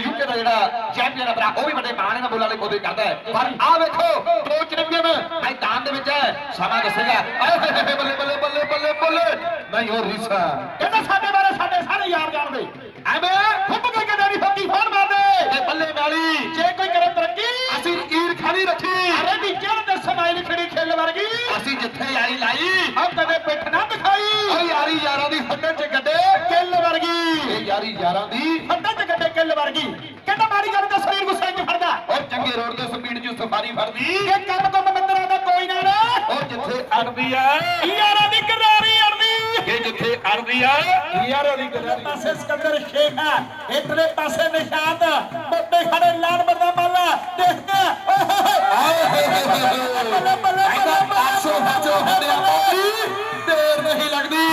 ਯੂਕੇ ਦਾ ਜਿਹੜਾ ਚੈਂਪੀਅਨ ਹੈ ਉਹ ਵੀ ਵੱਡੇ ਮਾਣੇ ਨਾਲ ਬੋਲਾਂ ਲਈ ਕੋਦੇ ਕਰਦਾ ਹੈ। ਪਰ ਆ ਵੇਖੋ, ਦੋ ਚੈਂਪੀਅਨ ਮੈਦਾਨ ਦੇ ਵਿੱਚ ਹੈ। ਸਮਾਂ ਦੱਸੇਗਾ। ਆਏ ਹਾਏ ਹਾਏ ਬੱਲੇ ਬੱਲੇ ਬੱਲੇ ਬੱਲੇ ਬੱਲੇ। ਨਹੀਂ ਹੋਰ ਰੀਸਾ। ਕਹਿੰਦਾ ਸਾਡੇ ਬਾਰੇ, ਸਾਡੇ ਸਾਰੇ ਯਾਰ ਜਾਣਦੇ। ਐਵੇਂ ਫੁੱਟ ਕੇ ਕਿਤੇ ਨਹੀਂ ਹੱਕੀ ਫੋਨ ਮਾਰਦੇ। ਤੇ ਬੱਲੇ ਨਾਲੀ ਜੇ ਕੋਈ ਕਰੇ ਤਰੱਕੀ। ਅਸੀਂ ਈਰਖਾ ਨਹੀਂ ਰੱਖੀ। ਅਰੇ ਵੀ ਚੜ੍ਹ ਤੇ ਸਮਾਈਲ ਖੜੀ ਖੇਲ ਵਰਗੀ। ਅਸੀਂ ਜਿੱਥੇ ਯਾਰੀ ਲਾਈ। ਆ ਕਦੇ ਪਿੱਠ ਦਿਖਾਈ। ਓ ਯਾਰੀ ਯਾਰਾਂ ਦੀ ਫੱਟੇ ਚ ਗੱਡੇ। ਕਿੱਲ ਵਰਗੀ। ਇਹ ਯਾਰੀ ਯਾਰਾਂ ਦੀ ਫੱਟੇ ਚ ਗੱਡੇ ਕਿੱਲ ਵਰਗੀ। ਕਹਿੰਦਾ ਮਾਰੀ ਗੱਲ ਤਾਂ ਸਰੀਰ ਗੁੱਸੇ ਚ ਫੜਦਾ ਔਰ ਚੰਗੇ ਰੋਡ ਤੇ ਸਪੀਡ 'ਚ ਸਫਾਰੀ ਫੜਦੀ। ਇਹ ਕੰਮ ਤੋਂ ਮੰਦਰਾਂ ਦਾ ਕੋਈ ਨਾ ਰੇ ਔਰ ਜਿੱਥੇ ਅੜਦੀ ਆ। ਯਾਰਾਂ ਦੀ ਕਰਾਰੀ ਅੜਦੀ ਇਹ ਜਿੱਥੇ ਅੜਦੀ ਆ। ਯਾਰਾਂ ਦੀ ਕਰਾਰੀ ਪਾਸੇ ਸਿਕੰਦਰ ਸ਼ੇਖ ਹੈ। ਇਧਰੇ ਪਾਸੇ ਨਿਸ਼ਾਨ। ਮੋਟੇ ਖੜੇ ਲਾਲ ਬੰਦਾ ਮਾਲਾ ਦੇਖ ਕੇ ਓਏ ਹੋਏ ਬੱਲੇ ਬੱਲੇ ਇਹਦਾ ਬੱਲੇ। ਆਸੋ ਹੱਥੋਂ ਹੱਡਿਆ ਮੋਤੀ ਦੇਰ ਨਹੀਂ ਲੱਗਦੀ।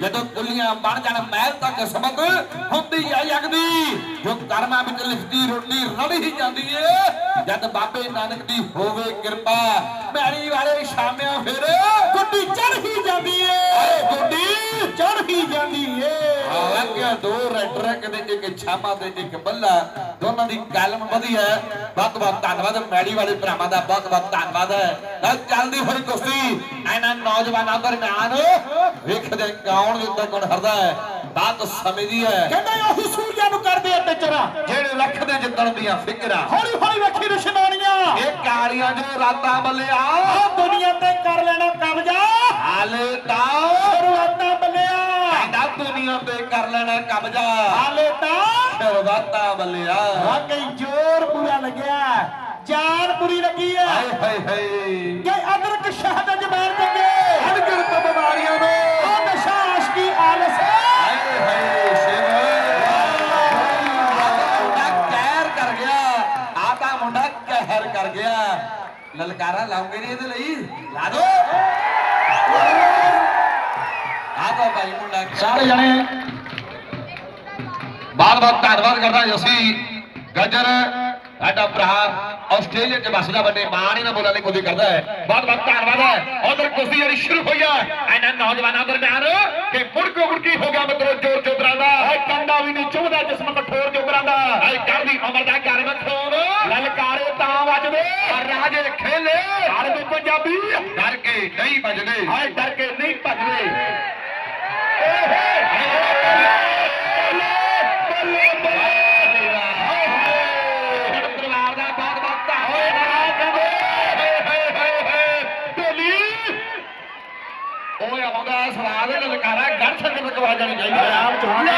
ਜਦੋਂ ਕੁੱਲੀਆਂ ਬਣ ਜਾਣ ਮਹਿਲ ਤੱਕ ਸਮਤ ਹੁੰਦੀ ਆ ਯਗਦੀ ਜੋ ਕਰਮਾਂ ਵਿੱਚ ਲਿਖਦੀ ਰੋਟੀ ਰੜ ਹੀ ਜਾਂਦੀ ਏ। ਜਦ ਬਾਬੇ ਨਾਨਕ ਦੀ ਹੋਵੇ ਕਿਰਪਾ ਮੈਰੀ ਵਾਲੇ ਸ਼ਾਮਿਆਂ ਫਿਰ ਗੁੱਡੀ ਚੜ ਹੀ ਜਾਂਦੀ ਏ। ਹੈ ਕਦੇ ਇੱਕ ਛਾਮਾ ਤੇ ਇੱਕ ਬੱਲਾ। ਦੋਨਾਂ ਦੀ ਕਲਮ ਵਧੀਆ ਬਹੁਤ ਬਹੁਤ ਧੰਨਵਾਦ। ਮੈੜੀ ਵਾਲੇ ਭਰਾਵਾਂ ਦਾ ਬਹੁਤ ਬਹੁਤ ਧੰਨਵਾਦ ਹੈ। ਨਾਲ ਚੱਲਦੀ ਹੋਈ ਕੁਸ਼ਤੀ। ਇਹਨਾਂ ਨੌਜਵਾਨਾਂ ਦਰਮਿਆਨ ਵੇਖਦੇ ਕੌਣ ਜਿੱਦਾਂ ਕੌਣ ਹਰਦਾ ਹੈ। ਬਾਤ ਸਮਝਦੀ ਹੈ। ਕਹਿੰਦੇ ਉਹੀ ਸੂਰਜਾਂ ਨੂੰ ਕਰਦੇ ਆ ਟਿਚਰਾ। ਜਿਹੜੇ ਲੱਖ ਦੇ ਜਿੱਤਣ ਦੀਆਂ ਫਿਕਰਾਂ। ਹੌਲੀ ਹੌਲੀ ਵੇਖੀ ਦੁਸ਼ਮਣੀਆਂ। ਇਹ ਕਾਲੀਆਂ ਜੋ ਰਾਤਾਂ ਬੱਲਿਆ। ਦੁਨੀਆ ਤੇ ਕਰ ਲੈਣਾ ਕਬਜ਼ਾ। ਹਾਲੇ ਤਾਂ ਸ਼ੁਰੂਆਤਾਂ ਦੁਨੀਆ ਤੇ ਕਰ ਲੈਣਾ ਕਬਜ਼ਾ। ਹਾਲੇ ਤਾਂ ਸ਼ੁਰੂਆਤਾਂ ਬੱਲਿਆ ਵਾਕਈ ਜ਼ੋਰ ਪੂਰਾ ਲੱਗਿਆ। ਜਾਨ ਪੂਰੀ ਲੱਗੀ ਹੈ। ਹਾਏ ਹਾਏ ਹਾਏ। ਕਿ ਅਦਰਕ ਸ਼ਹਿਦ ਜਮਾਨ ਚੰਗੇ ਅਣਗਿਣਤ ਬਿਮਾਰੀਆਂ ਨੂੰ ਆ ਨਸ਼ਾ ਆਸ਼ਕੀ ਆਲਸ ਹਾਏ ਹਾਏ ਸ਼ਿਵ। ਮੁੰਡਾ ਕਹਿਰ ਕਰ ਗਿਆ। ਆ ਤਾਂ ਮੁੰਡਾ ਕਹਿਰ ਕਰ ਗਿਆ। ਲਲਕਾਰ ਲਾਉਂਗੇ ਨਹੀਂ ਇਹਦੇ ਲਈ। ਲਾ ਦੋ। ਤਾਂ ਸਾਰੇ ਜਣੇ ਬਾਤ ਬਾਤ ਧੰਨਵਾਦ ਕਰਦਾ ਜਸੀ ਗੱਜਰ ਸਾਡਾ ਭਰਾ ਆਸਟ੍ਰੇਲੀਆ ਚ ਵਸਦਾ ਵੱਡੇ ਮਾਣ ਇਹਨਾਂ ਬੋਲਣ ਲਈ ਕੋਈ ਕਰਦਾ ਹੈ। ਬਹੁਤ ਬਹੁਤ ਧੰਨਵਾਦ ਹੈ। ਉਧਰ ਕੁਸ਼ਤੀ ਜਿਹੜੀ ਸ਼ੁਰੂ ਹੋਈ ਆ ਇਹਨਾਂ ਨੌਜਵਾਨਾਂ ਦਰਮਿਆਨ ਕਿ ਮੁੜਕੋ ਮੁੜਕੀ ਹੋ ਗਿਆ ਮਿੱਤਰੋ ਜੋਰ ਜੋਬਰਾਂ ਦਾ। ਹਾਏ ਕੰਡਾ ਵੀ ਨਹੀਂ ਚੁਭਦਾ ਜਿਸਮ ਕਠੋਰ ਜੋਬਰਾਂ ਦਾ। ਹਾਏ ਕਰਦੀ ਉਮਰ ਦਾ ਘਰ ਮਖੋਰ ਲਲਕਾਰੇ ਤਾਂ ਵੱਜਦੇ। ਪਰ ਰਾਜੇ ਖੇਲੇ। ਹਰ ਦੇ ਪੰਜਾਬੀ। ਡਰ ਕੇ ਨਹੀਂ ਭਜਦੇ। ਹਾਏ ਡਰ ਕੇ ਨਹੀਂ ਭਜਦੇ। ਪਰਿਵਾਰ ਦਾ ਬਹੁਤ ਬਹੁਤ ਧੰਨਵਾਦ ਓਏ ਲਲਕਾਰਾ ਗੜ ਛੱਡ ਕੇ ਜਾਣੀ ਚਾਹੀਦੀ ਆਰਾਮ ਚੌਹਾਨ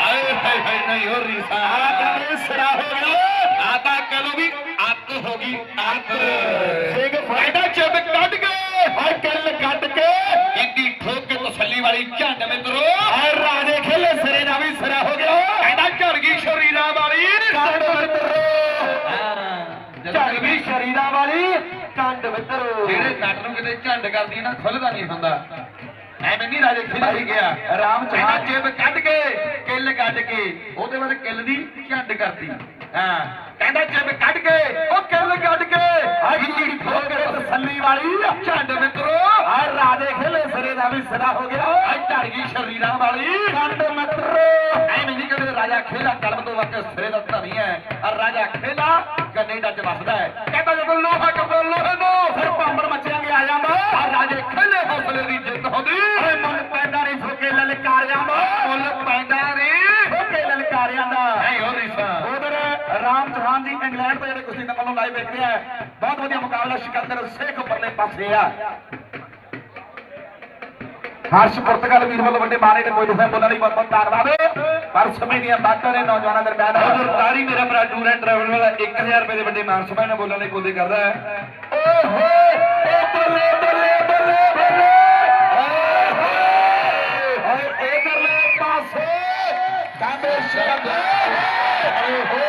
ਆਏ ਹਾਏ ਹਾਏ ਨਹੀਂ ਹੋ ਰੀਸਾ ਆ ਕਹਿੰਦੇ ਸਿਰਾ ਹੋ ਗਿਆ ਆ ਕਹ ਲੋ ਵੀ ਅੱਤ ਹੋ ਗਈ, ਅੱਤ। ਸਿੰਘ ਫਾਇਦਾ ਕੱਲ ਕੱਢ ਕੇ ਇੰਦੀ ਠੋਕ ਕੇ ਤਸੱਲੀ ਵਾਲੀ ਝੰਡ ਮਿੱਤਰੋ ਹਾਏ ਰਾਜੇ ਖੇਲੇ ਸਿਰੇ ਦਾ ਵੀ ਸਿਰਾ ਹੋ ਗਿਆ। ਕਹਿੰਦਾ ਝੜ ਗਈ ਸ਼ਰੀਰਾਂ ਵਾਲੀ ਕੰਡ ਮਿੱਤਰੋ ਝੜ ਗਈ ਸ਼ਰੀਰਾਂ ਵਾਲੀ ਕੰਡ ਮਿੱਤਰੋ ਜਿਹੜੇ ਨਟ ਨੂੰ ਕਿਤੇ ਝੰਡ ਕਰਦੀ ਨਾ ਖੁੱਲਦਾ ਨਹੀਂ ਹੁੰਦਾ। ਐਵੇਂ ਨਹੀਂ ਰਾਜੇ ਖਿਲਾਈ ਗਿਆ। ਰਾਮ ਚੌਹਾਨ। ਜੇਬ ਕੱਢ ਕੇ ਕਿੱਲ ਕੱਢ ਕੇ ਉਹਦੇ ਬਾਅਦ ਕਿੱਲ ਦੀ ਝੰਡ ਕਰਤੀ ਹਾਂ। ਕਹਿੰਦਾ ਜੇਬ ਕੱਢ ਕੇ ਉਹ ਕਿੱਲ ਕੱਢ ਕੇ? ਆਹੀ ਠੋਕ ਕੇ ਤਸੱਲੀ ਵਾਲੀ ਝੰਡ ਮਿੱਤਰੋ ਆ ਰਾਜੇ ਖੇਲੇ ਸਿਰੇ ਦਾ ਵੀ ਸਿਰਾ ਹੋ ਗਿਆ। ਆ ਝੜ ਗਈ ਸ਼ਰੀਰਾਂ ਵਾਲੀ। ਕੰਡ ਮਿੱਤਰੋ। ਐਵੇਂ ਨਹੀਂ ਕਹਿੰਦੇ ਰਾਜਾ ਖੇਲਾ ਕਲਮ ਤੋਂ ਵਕ ਸਿਰੇ ਦਾ ਧਨੀ ਹੈ। ਆ ਰਾਜਾ ਖੇਲਾ ਕੈਨੇਡਾ ਚ ਵਸਦਾ ਹੈ। ਕਹਿੰਦਾ ਜਦੋਂ ਲੋਹਾ ਕਬਰ ਲੋਹੇ ਨੂੰ। ਫਿਰ ਪੰਬਰ ਮੱਚਿਆਂਗੇ ਆ ਜਾਂਦਾ। ਆ ਰਾਜੇ ਖੇਲੇ ਹੌਸਲੇ ਦੀ ਜਿੱਤ ਹੁੰਦੀ। ਜੀ ਇੰਗਲੈਂਡ ਤੋਂ ਜਿਹੜੇ ਕੁਸ਼ਤੀ ਦੰਗਲ ਨੂੰ ਲਾਈਵ ਵੇਖ ਰਹੇ ਆ ਬਹੁਤ ਵਧੀਆ ਮੁਕਾਬਲਾ ਸਿਕੰਦਰ ਸ਼ੇਖ ਪਰਲੇ ਪਾਸੇ ਆ। ਹਰਸ਼ ਪੁਰਤਗਾਲ ਵੀਰ ਵੱਲੋਂ ਵੱਡੇ ਮਾਰੇ ਨੇ ਕੋਈ ਨਹੀਂ ਬੋਲਣ ਲਈ ਬਹੁਤ ਬਹੁਤ ਧੰਨਵਾਦ। ਪਰ ਸਮੇਂ ਦੀਆਂ ਬਾਤਾਂ ਨੇ ਨੌਜਵਾਨਾਂ ਦਰਮਿਆਨ। ਉਧਰ ਤਾਰੀ ਮੇਰਾ ਭਰਾ ਟੂਰ ਐਂਡ ਟਰੈਵਲ ਵਾਲਾ 1000 ਰੁਪਏ ਦੇ ਵੱਡੇ ਮਾਨ ਸਮੇਂ ਨਾਲ ਬੋਲਣ ਲਈ ਕੋਈ ਕਰਦਾ ਹੈ। ਓਹੋ ਓ ਬੱਲੇ ਬੱਲੇ ਬੱਲੇ ਬੱਲੇ ਓਏ ਇਧਰਲੇ ਪਾਸੇ ਕਾਂਬੇ ਸ਼ਬਦ ਓਹੋ।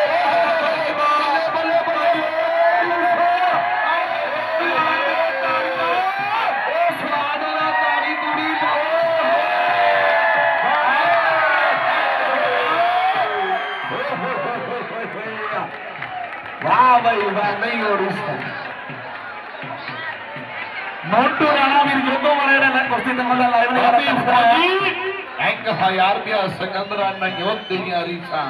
ਵਾਹ ਵਾਹ ਨਹੀਂ ਹੋ ਰਹੀ ਮੋਟੂ ਰਾਣਾ ਵੀਰ ਜੋਗੋ ਵਾਲੇ ਨੇ ਕੁਸ਼ਤੀ ਤੇ ਮੱਲਾ ਲਾਈਵ ਨਹੀਂ ਕਰਾ ਇੱਕ ਹਜ਼ਾਰ ਰੁਪਿਆ ਸਿਕੰਦਰਾ ਨਹੀਂ ਤੇਰੀਆਂ ਰੀਸਾਂ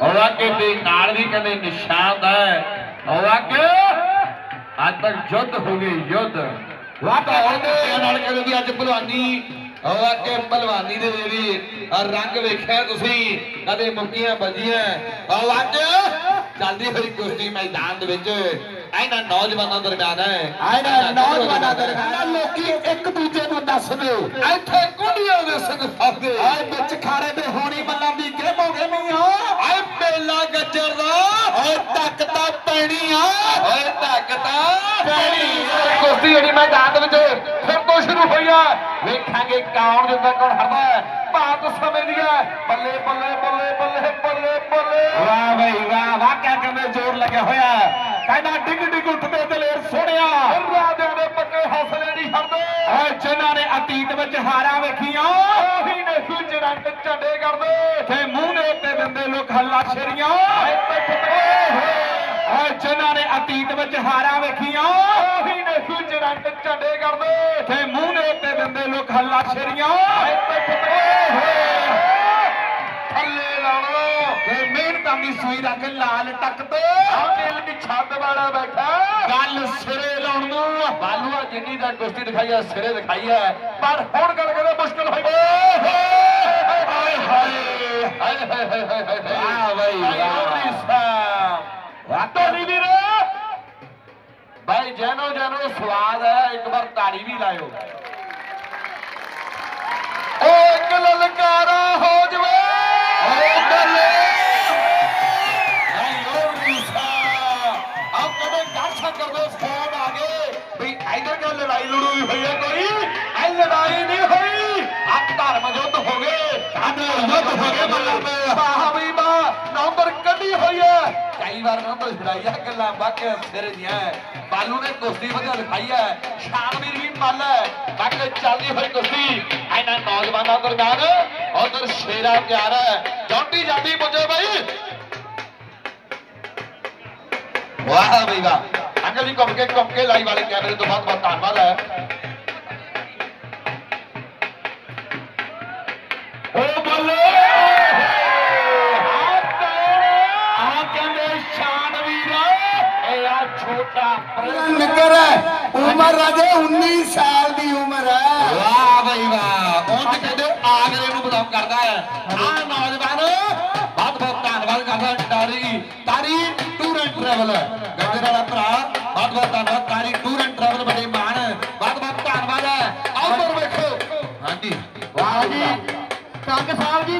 ਔਰਾ ਕੇ ਤੇ ਨਾਲ ਵੀ ਕਹਿੰਦੇ ਨਿਸ਼ਾਨ ਹੈ। ਔਰਾ ਕੇ ਅੱਜ ਤੱਕ ਯੁੱਧ। ਹੋ ਗਈ ਯੁੱਧ ਵਾਕਾ ਉਹਦੇ ਨਾਲ ਕਹਿੰਦੇ ਵੀ ਅੱਜ ਭਲਵਾਨੀ ਔਰਾ ਕੇ ਭਲਵਾਨੀ ਦੇ ਜਿਹੜੀ ਰੰਗ ਵੇਖਿਆ ਤੁਸੀਂ ਕਦੇ ਮੁੱਕੀਆਂ ਵੱਜੀਆਂ। ਔਰਾ ਕੇ ਚੱਲਦੀ ਹੋਈ ਕੁਸ਼ਤੀ ਮੈਦਾਨ ਦੇ ਵਿੱਚ। ਇਹਨਾਂ ਨੌਜਵਾਨਾਂ ਦਰਮਿਆਨ ਹੈ। ਆਇਨਾ ਨੌਜਵਾਨਾਂ ਦਰਮਿਆਨ। ਲੋਕੀ ਇੱਕ ਦੂਜੇ ਨੂੰ ਦੱਸਦੇ ਇੱਥੇ ਕੁੰਡੀਆਂ ਦੇ ਸਿੰਘ ਫਸਦੇ ਆਏ ਵਿੱਚ ਖਾਰੇ ਤੇ ਹੋਣੀ ਮੱਲਾਂ ਦੀ ਗੇਮ ਮੀਆਂ। ਆਏ ਮੇਲਾ ਗੱਜਰ ਦਾ। ਓਏ ਤੱਕ ਤਾਂ ਪੈਣੀ ਆ ਓਏ ਧੱਕ ਤਾਂ ਪੈਣੀ। ਕੁਸ਼ਤੀ ਜਿਹੜੀ ਮੈਦਾਨ ਦੇ ਵਿੱਚ ਤੋਂ ਸ਼ੁਰੂ ਹੋਈ ਆ ਵੇਖਾਂਗੇ ਕੌਣ ਜਿੱਤਦਾ ਕੌਣ ਹਾਰਦਾ ਹੈ। ਬਾਤ ਸਮੇਂ ਦੀ ਹੈ। ਬੱਲੇ ਬੱਲੇ ਬੱਲੇ ਬੱਲੇ ਬੱਲੇ ਬੱਲੇ। ਵਾਹ ਬਈ ਵਾਹ ਵਾਕਿਆ ਕਹਿੰਦੇ ਜ਼ੋਰ ਲੱਗਿਆ ਹੋਇਆ ਕਹਿੰਦਾ ਡਿੱਗ ਡਿੱਗ ਉੱਠਦੇ ਦਲੇਰ ਸੋਹਣਿਆ। ਰਾਜਿਆਂ ਦੇ ਪੱਕੇ ਹੌਸਲੇ ਨਹੀਂ ਛੱਡਦੇ ਓਏ ਜਿਨ੍ਹਾਂ ਨੇ ਅਤੀਤ ਵਿੱਚ ਹਾਰਾਂ ਵੇਖੀਆਂ ਉਹੀ ਨੇ ਰੰਗ ਝੰਡੇ ਕਰਦੇ। ਤੇ ਮੂੰਹ ਦੇ ਉੱਤੇ ਦਿੰਦੇ ਲੋਕ ਹੱਲਾ ਸ਼ਰੀਆਂ। ਆਏ ਪਿੱਠ ਤੇ। ਓਏ ਜਿਨ੍ਹਾਂ ਨੇ ਅਤੀਤ ਵਿੱਚ ਹਾਰਾਂ ਵੇਖੀਆਂ ਉਹੀ ਨੇ ਰੰਗ ਝੰਡੇ ਕਰਦੇ। ਤੇ ਮੂੰਹ ਦੇ ਉੱਤੇ ਦਿੰਦੇ ਲੋਕ ਹੱਲਾ ਸ਼ਰੀਆਂ। ਥੱਲੇ ਲਾਉਣਾ। ਤੇ ਮਿਹਨਤਾਂ ਦੀ ਸੂਈ ਰੱਖ ਲਾਲ ਟੱਕ ਤੇ। ਆ ਦਿਲ ਦੀ ਛੱਤ ਵਾਲਾ ਬੈਠਾ। ਗੱਲ ਸਿਰੇ ਲਾਉਣ ਨੂੰ। ਬਾਲੂਆ ਜਿੰਨੀ ਦਾ ਕੁਸ਼ਤੀ ਦਿਖਾਈ ਹੈ ਸਿਰੇ ਦਿਖਾਈ ਹੈ ਪਰ ਹੁਣ ਗੱਲ ਕਰੇ ਮੁਸ਼ਕਲ ਹੋਈ। ਹਾਏ ਹਾਏ। ਹਾਏ ਹਾਏ ਹਾਏ ਵਾਹ ਬਈ ਵਾਹ। ਵਾਟੋ ਨਹੀਂ ਵੀਰ। ਭਾਈ ਜੈਨੋ ਜੈਨੋ, ਸਵਾਦ ਹੈ, ਇੱਕ ਵਾਰ ਤਾੜੀ ਵੀ ਲਾਇਓ। ਓ ਇੱਕ ਲਲਕਾਰਾ ਹੋ ਜਵੇ। ਓ ਬੱਲੇ। ਨਹੀਂ ਓ ਰੀਸਾ ਆਪ ਕਦੇ ਦਰਸ਼ਨ ਕਰਦੇ ਫੋਨ ਆ ਗਏ। ਵੀ ਇਧਰ ਕਿਉਂ ਲੜਾਈ ਲੜੂਈ ਹੋਈ ਹੈ ਕੋਈ? ਇਹ ਲੜਾਈ ਨਹੀਂ ਹੋਈ। ਆ ਧਰਮ ਯੁੱਧ ਹੋ ਗਏ। ਧਰਮ ਯੁੱਧ ਹੋ ਗਏ ਮੱਲਾ ਮੇ ਵਾਹ ਵੀ ਵਾਹ ਨੰਬਰ ਕੱਢ ਹੋਈ ਹੈ। ਕਈ ਵਾਰ ਮੈਂ ਤਾਂ ਛੜਾਈਆ ਗੱਲਾਂ ਬਾਕੀ ਸਿਰ ਦੀਆਂ ਬਾਲੂ ਨੇ ਕੁਸ਼ਤੀ ਵਧੀਆ ਦਿਖਾਈ ਹੈ ਸ਼ਾਨਵੀਰ ਵੀ ਮੱਲ ਹੈ ਬਾਕੀ ਚੱਲਦੀ ਹੋਈ ਕੁਸ਼ਤੀ। ਇਹਨਾਂ ਨੌਜਵਾਨਾਂ ਦਰਮਿਆਨ ਉਧਰ ਸ਼ੇਰਾ ਤਿਆਰ ਹੈ ਜੌਂਟੀ ਜਾਂਦੀ ਪੁੱਜੇ ਬਾਈ। ਵਾਹ ਬਈ ਵਾਹ। ਅੰਕਲ ਜੀ ਘੁੰਮ ਕੇ ਘੁੰਮ ਕੇ ਲਾਈਵ ਵਾਲੇ ਕੈਮਰੇ ਤੋਂ ਬਹੁਤ ਬਹੁਤ ਧੰਨਵਾਦ ਹੈ ਨਿੱਕਰ ਹੈ ਉਮਰ ਰਾਜੇ 19 ਸਾਲ ਦੀ ਉਮਰ ਹੈ। ਵਾਹ ਬਈ ਵਾਹ। ਉਹ ਤੇ ਕਹਿੰਦੇ ਆਗਰੇ ਨੂੰ ਬਲੌਕ ਕਰਦਾ ਹੈ। ਆ ਨੌਜਵਾਨ ਬਹੁਤ ਬਹੁਤ ਧੰਨਵਾਦ ਕਰਦਾ ਤਾਰੀ ਤਾਰੀ ਟੂਰ ਐਂਡ ਟਰੈਵਲ ਗੱਜਰ ਵਾਲਾ ਭਰਾ ਬਹੁਤ ਬਹੁਤ ਧੰਨਵਾਦ। ਤਾਰੀ ਟੂਰ ਐਂਡ ਟਰੈਵਲ ਬੜੇ ਮਾਣ। ਬਹੁਤ ਬਹੁਤ ਧੰਨਵਾਦ ਹੈ। ਆਓ ਪਰ ਵੇਖੋ ਹਾਂਜੀ। ਵਾਹ ਜੀ। ਕੰਗ ਸਾਹਿਬ ਜੀ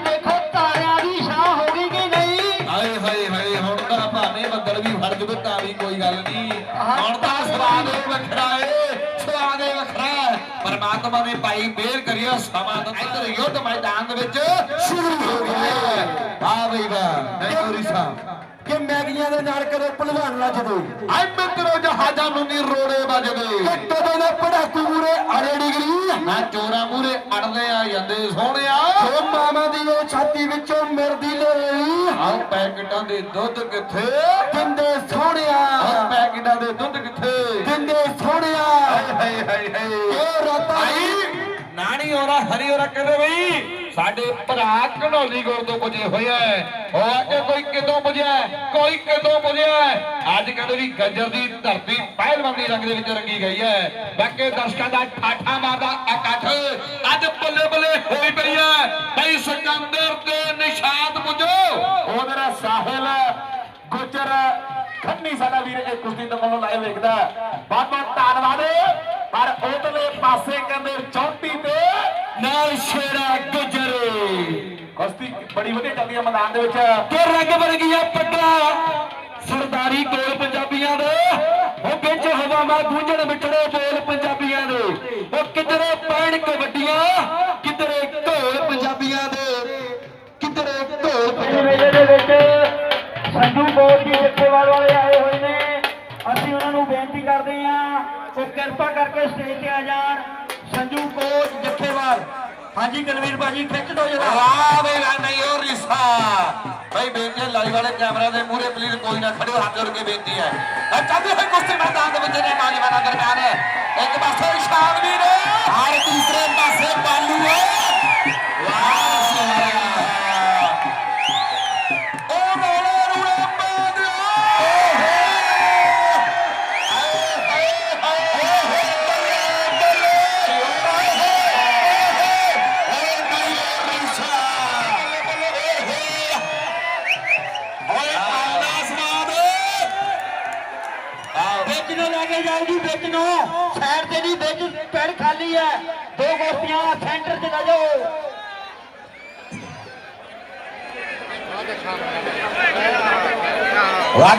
ਸਵਾਦ ਹੀ ਵੱਖਰਾ ਏ ਸਵਾਦ ਹੀ ਵੱਖਰਾ ਹੈ। ਪਰਮਾਤਮਾ ਨੇ ਭਾਈ ਮਿਹਰ ਕਰਿਓ, ਸਮਾਂ ਤਾਂ ਇੱਧਰ ਯੁੱਧ ਮੈਦਾਨ ਦੇ ਵਿੱਚ ਸ਼ੁਰੂ ਹੋ ਗਿਆ ਆ ਬਈ ਵਾਹ ਨੈਕੂਰੀ ਸਾਹਿਬ ਕਿ ਮੈਗੀਆਂ ਦੇ ਨਾਲ ਕਦੇ ਭਲਵਾਨ ਲੱਜਦੇ ਆਈ ਮਿੱਤਰੋ ਜਹਾਜ਼ਾਂ ਨੂੰ ਨੀ ਰੋੜੇ ਵੱਜਦੇ। ਕਦੇ ਨਾ ਪੜਾਕੂ ਮੂਰੇ ਅੜੇ ਡਿਗਰੀ। ਨਾ ਚੋਰਾਂ ਮੂਰੇ ਅੜਦੇ ਆ ਜਾਂਦੇ ਸੋਹਣਿਆ। ਉਹ ਮਾਮਾ ਦੀ ਉਹ ਛਾਤੀ ਵਿੱਚੋਂ ਮਿਰਦੀ ਲੋਈ ਆਹ ਪੈਕਟਾਂ ਦੇ ਦੁੱਧ ਕਿੱਥੇ? ਦਿੰਦੇ ਸੋਹਣਿਆ। ਆਹ ਪੈਕਟਾਂ ਦੇ ਦੁੱਧ ਕਿੱਥੇ? ਦਿੰਦੇ ਸੋਹਣਿਆ। ਹਾਏ ਹਾਏ ਹਾਏ ਉਹ ਰਾਤਾਂ ਨਾਣੀ ਹੋਰਾ ਹਰੀ ਹੋਰਾ ਕਹਿੰਦੇ ਬਈ ਸਾਡੇ ਭਰਾ ਘਨੌਲੀ ਗੁਰ ਤੋਂ ਪੁੱਜੇ ਹੋਏ ਐ ਉਹ ਕੋਈ ਕਿਤੋਂ ਪੁੱਜਿਆ? ਕੋਈ ਕਿਤੋਂ ਪੁੱਜਿਆ? ਅੱਜ ਕਹਿੰਦੇ ਵੀ ਗੱਜਰ ਦੀ ਧਰਤੀ ਪਹਿਲਵਾਨੀ ਰੰਗ ਦੇ ਵਿੱਚ ਰੰਗੀ ਗਈ ਹੈ। ਬਾਕੀ ਦਰਸ਼ਕਾਂ ਦਾ ਠਾਠਾ ਮਾਰਦਾ ਇਕੱਠ ਅੱਜ ਬੱਲੇ ਬੱਲੇ ਹੋਈ ਪਈ ਹੈ। ਬਈ ਸਿਕੰਦਰ ਤੇ ਨਿਸ਼ਾਦ ਪੁੱਜੋ। ਉਧਰ ਸਾਹਿਲ ਗੁਜਰ ਖੰਨੀ ਸਾਡਾ ਵੀਰ ਇਹ ਕੁਸ਼ਤੀ ਤੋਂ ਵੱਲੋਂ ਲਾਈਵ ਵੇਖਦਾ। ਬਹੁਤ ਬਹੁਤ ਧੰਨਵਾਦ। ਪਰ ਉਧਰਲੇ ਪਾਸੇ ਕਹਿੰਦੇ ਚੌਂਟੀ ਤੇ ਨਾਲ ਸ਼ੇਰਾ ਗੁਜਰ। ਕੁਸ਼ਤੀ ਬੜੀ ਵਧੀਆ ਚੱਲਦੀ ਹੈ ਮੈਦਾਨ ਦੇ ਵਿੱਚ। ਤੇ ਰੰਗ ਵਰਗੀਆਂ ਪੱਗਾਂ ਸਰਦਾਰੀ ਕੋਲ ਪੰਜਾਬੀਆਂ ਦੇ। ਉਹ ਵਿੱਚ ਹਵਾਵਾਂ ਗੂੰਜਣ ਵਿਚੜੇ ਬੋਲ ਪੰਜਾਬੀਆਂ ਦੇ। ਉਹ ਕਿਧਰੇ ਪੈਣ ਕਬੱਡੀਆਂ ਕਿਧਰੇ ਢੋਲ ਪੰਜਾਬੀਆਂ ਦੇ। ਕਿਧਰੇ ਢੋਲ ਮੇਲੇ ਦੇ। ਵਿੱਚ ਸੰਧੂ ਬੋਲ ਦੀ ਜੱਥੇਵਾਲ ਵਾਲੇ ਆਏ। ਕਿਰਪਾ ਕਰਕੇ ਸਟੇਜ ਤੇ ਆ ਜਾਣ। ਸੰਜੂ ਕੋਚ, ਜੱਥੇਵਾਲ। ਹਾਂਜੀ, ਕਲਵੀਰ ਬਾਜੀ ਖਿੱਚ ਦੋ ਜਰਾ। ਵਾਹ ਬਈ ਵਾਹ ਨਹੀਂ ਹੋਰ ਰਿਸਾ। ਬਈ ਬੇਨਤੀ ਲਾਈ ਵਾਲੇ ਕੈਮਰਾ ਦੇ ਮੂਹਰੇ ਪਲੀਜ਼ ਕੋਈ ਨਾ ਖੜਿਓ, ਹੱਥ ਜੋੜ ਕੇ ਬੇਨਤੀ ਹੈ। ਆ ਚੱਲਦੇ ਹੋਏ ਕੁਸ਼ਤੀ ਮੈਦਾਨ ਦੇ ਵਿੱਚ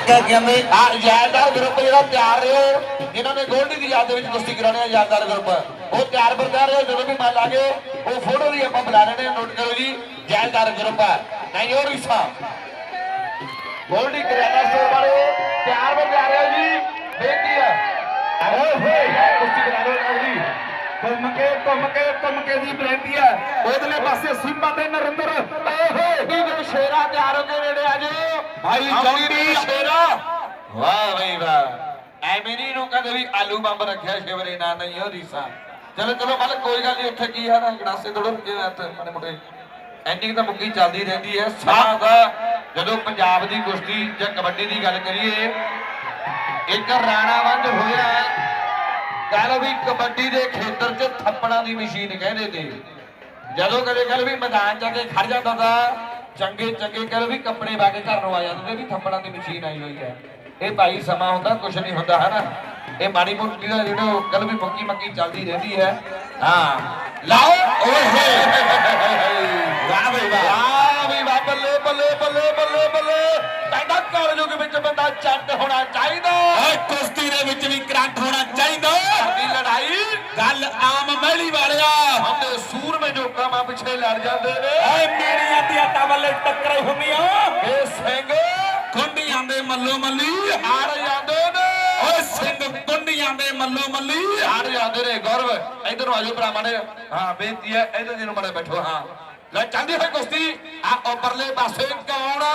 ਵਾਕਿਆ ਕਹਿੰਦੇ ਆ ਯਾਦਗਾਰ ਗਰੁੱਪ ਜਿਹੜਾ ਤਿਆਰ ਰਿਹਾ ਇਹਨਾਂ ਨੇ ਗੋਲਡੀ ਦੀ ਯਾਦ ਦੇ ਵਿੱਚ ਕੁਸ਼ਤੀ ਕਰਾਉਣੀ ਹੈ, ਯਾਦਗਾਰ ਗਰੁੱਪ। ਉਹ ਤਿਆਰ ਬਰ ਰਿਹਾ, ਜਦੋਂ ਵੀ ਮੰਨ ਲਾਗੇ ਉਹ ਫੋਟੋ ਦੀ ਆਪਾਂ ਬੁਲਾ ਲੈਣੇ ਨੋਟ ਕਰੋ ਜੀ, ਯਾਦਗਾਰ ਗਰੁੱਪ ਹੈ। ਇਸਾ ਗੋਲਡੀ ਕਰਿਆਨਾ ਸਟੋਰ ਵਾਲੇ, ਤਿਆਰ ਬਰ ਰਿਹਾ ਜੀ। ਬੇਨਤੀ ਹੈ। ਆਓ ਹੋਏ ਕੁਸ਼ਤੀ ਕਰਾ ਲਓ ਜੀ। ਘੁੰਮ ਕੇ ਘੁੰਮ ਕੇ ਘੁੰਮ ਕੇ ਦੀ ਬੇਨਤੀ ਹੈ। ਉਧਰਲੇ ਪਾਸੇ ਸਿੰਬਾ ਤੇ ਨਰਿੰਦਰ। ਓਹੋ ਵੀ ਸ਼ੇਰਾ ਤਿਆਰ ਹੋ ਕੇ ਨੇੜੇ ਆ ਜਾਓ। ਭਾਈ ਜੌਂਡੀ ਸ਼ੇਰਾ। ਵਾਹ ਬਈ ਵਾਹ। ਐਵੇਂ ਨਹੀਂ ਨੂੰ ਕਹਿੰਦੇ ਵੀ ਆਲੂ ਬੰਬ ਰੱਖਿਆ ਸ਼ਿਵਰੇ ਨਾ ਨਹੀਂ ਹੋ ਰੀਸਾ। ਚਲੋ ਚਲੋ ਮਤਲਬ ਕੋਈ ਗੱਲ ਨਹੀਂ ਉੱਥੇ ਕੀ ਹੈ ਨਾ ਥੋੜੋ ਜਿਵੇਂ ਇੱਥੇ ਮਾੜੇ ਮੋਟੇ। ਐਂਡਿੰਗ ਤਾਂ ਮੁੱਕੀ ਚੱਲਦੀ ਰਹਿੰਦੀ ਹੈ। ਸਾਹ ਦਾ ਜਦੋਂ ਪੰਜਾਬ ਦੀ ਕੁਸ਼ਤੀ ਜਾਂ ਕਬੱਡੀ ਦੀ ਗੱਲ ਕਰੀਏ ਇੱਕ ਰਾਣਾ ਵੰਜ ਹੋਇਆ। ਕਹਿ ਲਓ ਵੀ ਕਬੱਡੀ ਦੇ ਖੇਤਰ 'ਚ ਥੱਪੜਾਂ ਦੀ ਮਸ਼ੀਨ ਕਹਿੰਦੇ ਤੇ। ਜਦੋਂ ਕਦੇ ਕਹ ਵੀ ਮੈਦਾਨ ਜਾ ਕੇ ਖੜ ਜਾਂਦਾ ਤਾਂ ਚੰਗੇ ਚੰਗੇ ਕਹ ਵੀ ਕੱਪੜੇ ਪਾ ਕੇ ਘਰ ਨੂੰ ਆ ਜਾਂਦੇ ਵੀ ਥੱਪੜਾਂ ਦੀ ਮਸ਼ੀਨ ਆਈ ਹੋਈ ਹੈ। ਇਹ ਭਾਈ ਸਮਾਂ ਹੁੰਦਾ ਕੁਝ ਨਹੀਂ ਹੁੰਦਾ ਹੈ ਨਾ ਇਹ ਮਾੜੀ ਮੋਟੀ ਦਾ ਜਿਹੜਾ ਕਲ ਵੀ ਮੁੱਕੀ ਮੱਕੀ ਚੱਲਦੀ ਰਹਿੰਦੀ ਹੈ। ਹਾਂ। ਲਾਓ ਓਏ ਹੋਏ। ਵਾਹ ਬਈ ਵਾਹ। ਬਈ ਵਾਹ ਬੱਲੇ ਬੱਲੇ ਬੱਲੇ ਬੱਲੇ ਬੱਲੇ। ਕਹਿੰਦਾ ਕਲਯੁਗ ਵਿੱਚ ਬੰਦਾ ਚੰਦ ਹੋਣਾ ਚਾਹੀਦਾ। ਓਏ ਕੁਸ਼ਤੀ ਦੇ ਵਿੱਚ ਵੀ ਕਰੰਟ ਹੋਣਾ ਚਾਹੀਦਾ ਸਾਡੀ ਲੜਾਈ ਗੱਲ ਆਮ ਮਹਿਲੀ ਵਾਲਿਆ ਹੁੰਦੇ ਸੂਰਮੇ ਜੋ ਕਾਮਾਂ ਪਿੱਛੇ ਲੜ ਜਾਂਦੇ ਨੇ। ਓਏ ਮੇਰੀਆਂ ਦੀਆਂ ਤਵਲੇ ਟੱਕਰੇ ਹੁੰਦੀਆਂ। ਇਹ ਸਿੰਘ ਕੁੰਡੀਆਂ ਦੇ ਮੱਲੋ ਮੱਲੀ। ਹਾਰ ਜਾਂਦੇ ਨੇ। ਓਏ ਸਿੰਘ ਕੁੰਡੀਆਂ ਦੇ ਮੱਲੋ ਮੱਲੀ। ਹਾਰ ਜਾਂਦੇ ਨੇ ਗੌਰਵ ਇਧਰ ਨੂੰ ਆਜੋ ਭਰਾਵਾਂ ਨੇ ਹਾਂ ਬੇਨਤੀ ਹੈ ਇਧਰ ਜੀ ਨੂੰ ਮੜੇ ਬੈਠੋ ਹਾਂ। ਲੈ ਚੱਲਦੀ ਹੋਈ ਕੁਸ਼ਤੀ ਆ ਉੱਪਰਲੇ ਪਾਸੇ ਕੌਣ ਆ?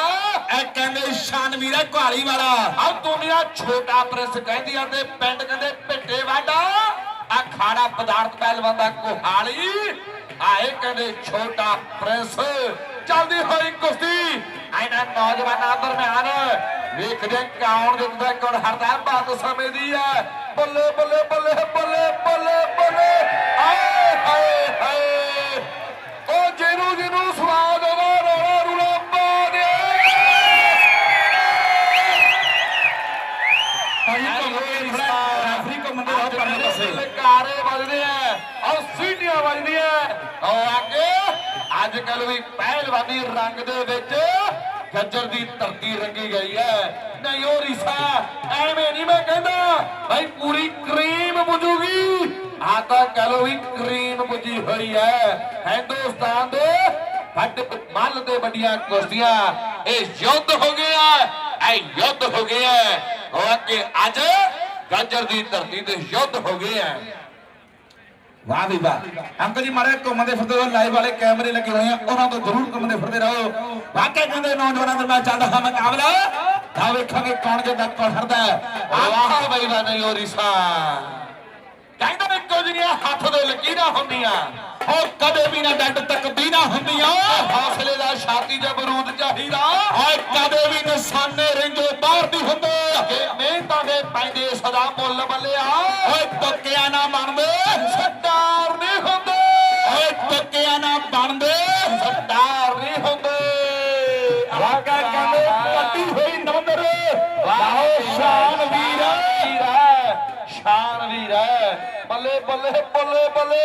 ਇਹ ਕਹਿੰਦੇ ਸ਼ਾਨਵੀਰਾ ਘਾਲੀ ਵਾਲਾ। ਆ ਦੁਨੀਆ ਛੋਟਾ ਪ੍ਰਿੰਸ ਕਹਿੰਦੀ ਆ ਤੇ ਪਿੰਡ ਕਹਿੰਦੇ ਭਿੱਟੇ ਵਾਡਾ। ਆ ਖਾੜਾ ਪਦਾਰਥ ਪਹਿਲਵਾਨ ਦਾ ਕੋਹਾਲੀ। ਆਏ ਕਹਿੰਦੇ ਛੋਟਾ ਪ੍ਰਿੰਸ। ਚੱਲਦੀ ਹੋਈ ਕੁਸ਼ਤੀ। ਇਹਨਾਂ ਨੌਜਵਾਨਾਂ ਦਰਮਿਆਨ ਵੇਖਦੇ ਕੌਣ ਜਿੱਤਦਾ, ਕੌਣ ਹਰਦਾ। ਬਾਤ ਸਮੇਂ ਦੀ ਹੈ ਬੱਲੇ ਬੱਲੇ ਬੱਲੇ ਬੱਲੇ ਬੱਲੇ ਬੱਲੇ। ਆਏ ਹਾਏ ਹਾਏ। ਉਹ ਜਿਹਨੂੰ ਜਿਹਨੂੰ ਅੱਜ ਕੱਲ ਵੀ ਪਹਿਲਵਾਨੀ ਰੰਗ ਦੇ ਵਿੱਚ ਗੱਜਰ ਦੀ ਧਰਤੀ ਰੰਗੀ ਗਈ ਹੈ। ਨਹੀਂ, ਉਹ ਰੀਸਾ ਐਵੇਂ ਨਹੀਂ ਮੈਂ ਕਹਿੰਦਾ। ਭਾਈ ਪੂਰੀ ਕਰੀਮ ਬੁਝੂਗੀ ਆ ਤਾਂ ਕਹ ਵੀ ਕਰੀਮ ਬੁਝੀ ਹੋਈ ਹੈ। ਹਿੰਦੁਸਤਾਨ ਦੇ ਵੱਡ ਮੱਲ ਦੇ ਵੱਡੀਆਂ ਕੁਸ਼ਤੀਆਂ। ਇਹ ਯੁੱਧ ਹੋ ਗਿਆ ਇਹ ਯੁੱਧ ਹੋ ਗਿਆ ਉਹ ਅੱਗੇ ਅੱਜ ਗੱਜਰ ਦੀ ਧਰਤੀ ਤੇ ਯੁੱਧ ਹੋ ਗਏ ਆ। ਵਾਹ ਵੀ ਵਾਹ। ਅੰਕਲ ਜੀ ਮਾਰੇ ਘੁੰਮਦੇ ਫਿਰਦੇ ਹੋ ਲਾਈਵ ਵਾਲੇ ਕੈਮਰੇ ਲੱਗੇ ਹੋਏ ਆ ਉਹਨਾਂ ਤੋਂ ਜ਼ਰੂਰ ਘੁੰਮਦੇ ਫਿਰਦੇ ਰਹੋ। ਵਾਕਿਆ ਕਹਿੰਦੇ ਨੌਜਵਾਨਾਂ ਦੇ ਮੈਂ ਚੱਲਦਾ ਹਾਂ ਮੁਕਾਬਲਾ। ਤਾਂ ਵੇਖਾਂਗੇ ਕੌਣ ਜਿੱਦਾਂ ਕੌਣ ਹਰਦਾ ਵਾਹ। ਬਈ ਵਾਹ ਨਹੀਂ ਹੋ ਰਿਸਾ ਕਹਿੰਦਾ ਨੇ ਕੁਝ ਨਹੀਂ ਹੱਥ ਦੇ ਲਕੀਰਾਂ ਹੁੰਦੀਆਂ। ਉਹ ਕਦੇ ਵੀ ਨਾ ਡੱਡ ਤੱਕ ਵੀ ਨਾ ਹੁੰਦੀਆਂ। ਹੌਸਲੇ ਦਾ ਛਾਤੀ ਜਾਂ ਬਰੂਦ ਚਾਹੀਦਾ। ਓਏ ਕਦੇ ਵੀ ਨਿਸ਼ਾਨੇ ਰਿੰਜੋ ਬਾਹਰ ਨਹੀਂ ਹੁੰਦੇ। ਕਿ ਮਿਹਨਤਾਂ ਦੇ ਪੈਂਦੇ ਸਦਾ ਮੁੱਲ ਬੱਲਿਆ ਓਏ ਤੁੱਕਿਆ ਨਾ ਬਣਦੇ। ਸੱਟਾਰ ਨਹੀਂ ਹੁੰਦੇ। ਓਏ ਤੁੱਕਿਆ ਨਾ ਬਣਦੇ। ਸੱਟਾਰ ਨਹੀਂ ਹੁੰਦੇ। ਵਾਕਿਆ ਕਹਿੰਦੇ ਪੱਟੀ ਹੋਈ ਨੰਬਰ ਵਾਹ ਸ਼ਾਨ ਵੀਰ ਹੈ ਸ਼ਾਨ ਵੀਰ ਹੈ। ਬੱਲੇ ਬੱਲੇ ਬੱਲੇ ਬੱਲੇ।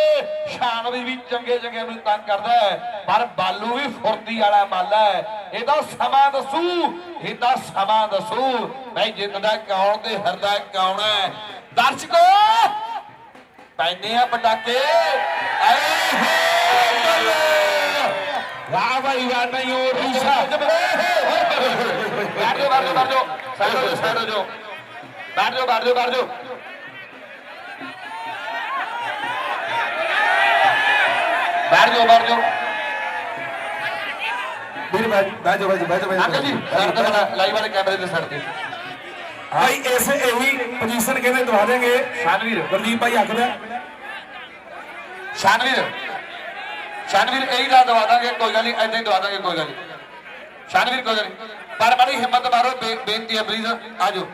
ਸ਼ਾਨ ਵੀਰ ਵੀ ਚੰਗੇ ਚੰਗੇ ਨੂੰ ਤੰਗ ਕਰਦਾ ਹੈ। ਪਰ ਬਾਲੂ ਵੀ ਫੁਰਤੀ ਵਾਲਾ ਮੱਲ ਹੈ। ਇਹਦਾ ਸਮਾਂ ਦੱਸੂ ਇਹਦਾ ਸਮਾਂ ਦੱਸੂ। ਮੈਂ ਜਿੱਤਦਾ ਕੌਣ ਤੇ ਹਰਦਾ ਕੌਣ ਹੈ? ਦਰਸ਼ਕੋ ਪੈਨੇ ਆ ਪਟਾਕੇ। ਆਏ ਹੋਏ ਬੱਲੇ। ਵਾਹ ਭਾਈ ਵਾਹ ਨਹੀਂ ਉਹ ਰੀਸਾ ਬੈਠ ਜਾਓ ਬੈਠ ਜਾਓ ਬੈਠ ਜਾਓ। ਸਾਈਡ ਹੋ ਜਾਓ। ਸਾਈਡ ਹੋ ਜਾਓ ਬੈਠ ਬੈਠ ਜਾਓ ਬੈਠ ਜਾਓ। ਵੀਰ ਬੈਠ ਬੈਠ ਜਾ ਬੈਠ ਜਾ ਅੰਕਲ ਜੀ ਸਾਈਡ ਤੇ ਬਣਾ ਲਾਈਵ ਵਾਲੇ ਕੈਮਰੇ ਦੇ ਸਾਈਡ ਤੇ। ਭਾਈ ਇਸ ਇਹੀ ਪੋਜੀਸ਼ਨ ਕਹਿੰਦੇ ਦਵਾ ਦੇਂਗੇ ਸ਼ਾਨਵੀਰ। ਗੁਰਦੀਪ ਭਾਈ ਆਖਦਾ ਸ਼ਾਨਵੀਰ। ਸ਼ਾਨਵੀਰ ਇਹੀ ਦਾ ਦਵਾ ਦਾਂਗੇ ਕੋਈ ਗੱਲ ਨਹੀਂ ਐਦਾਂ ਹੀ ਦਵਾ ਦਾਂਗੇ ਕੋਈ ਗੱਲ ਨਹੀਂ। ਸ਼ਾਨਵੀਰ ਕੋਈ ਗੱਲ ਨਹੀਂ। ਪਰ ਬੜੀ ਹਿੰਮਤ ਮਾਰੋ ਬੇਨਤੀ ਹੈ ਪਲੀਜ਼ ਆਜੋ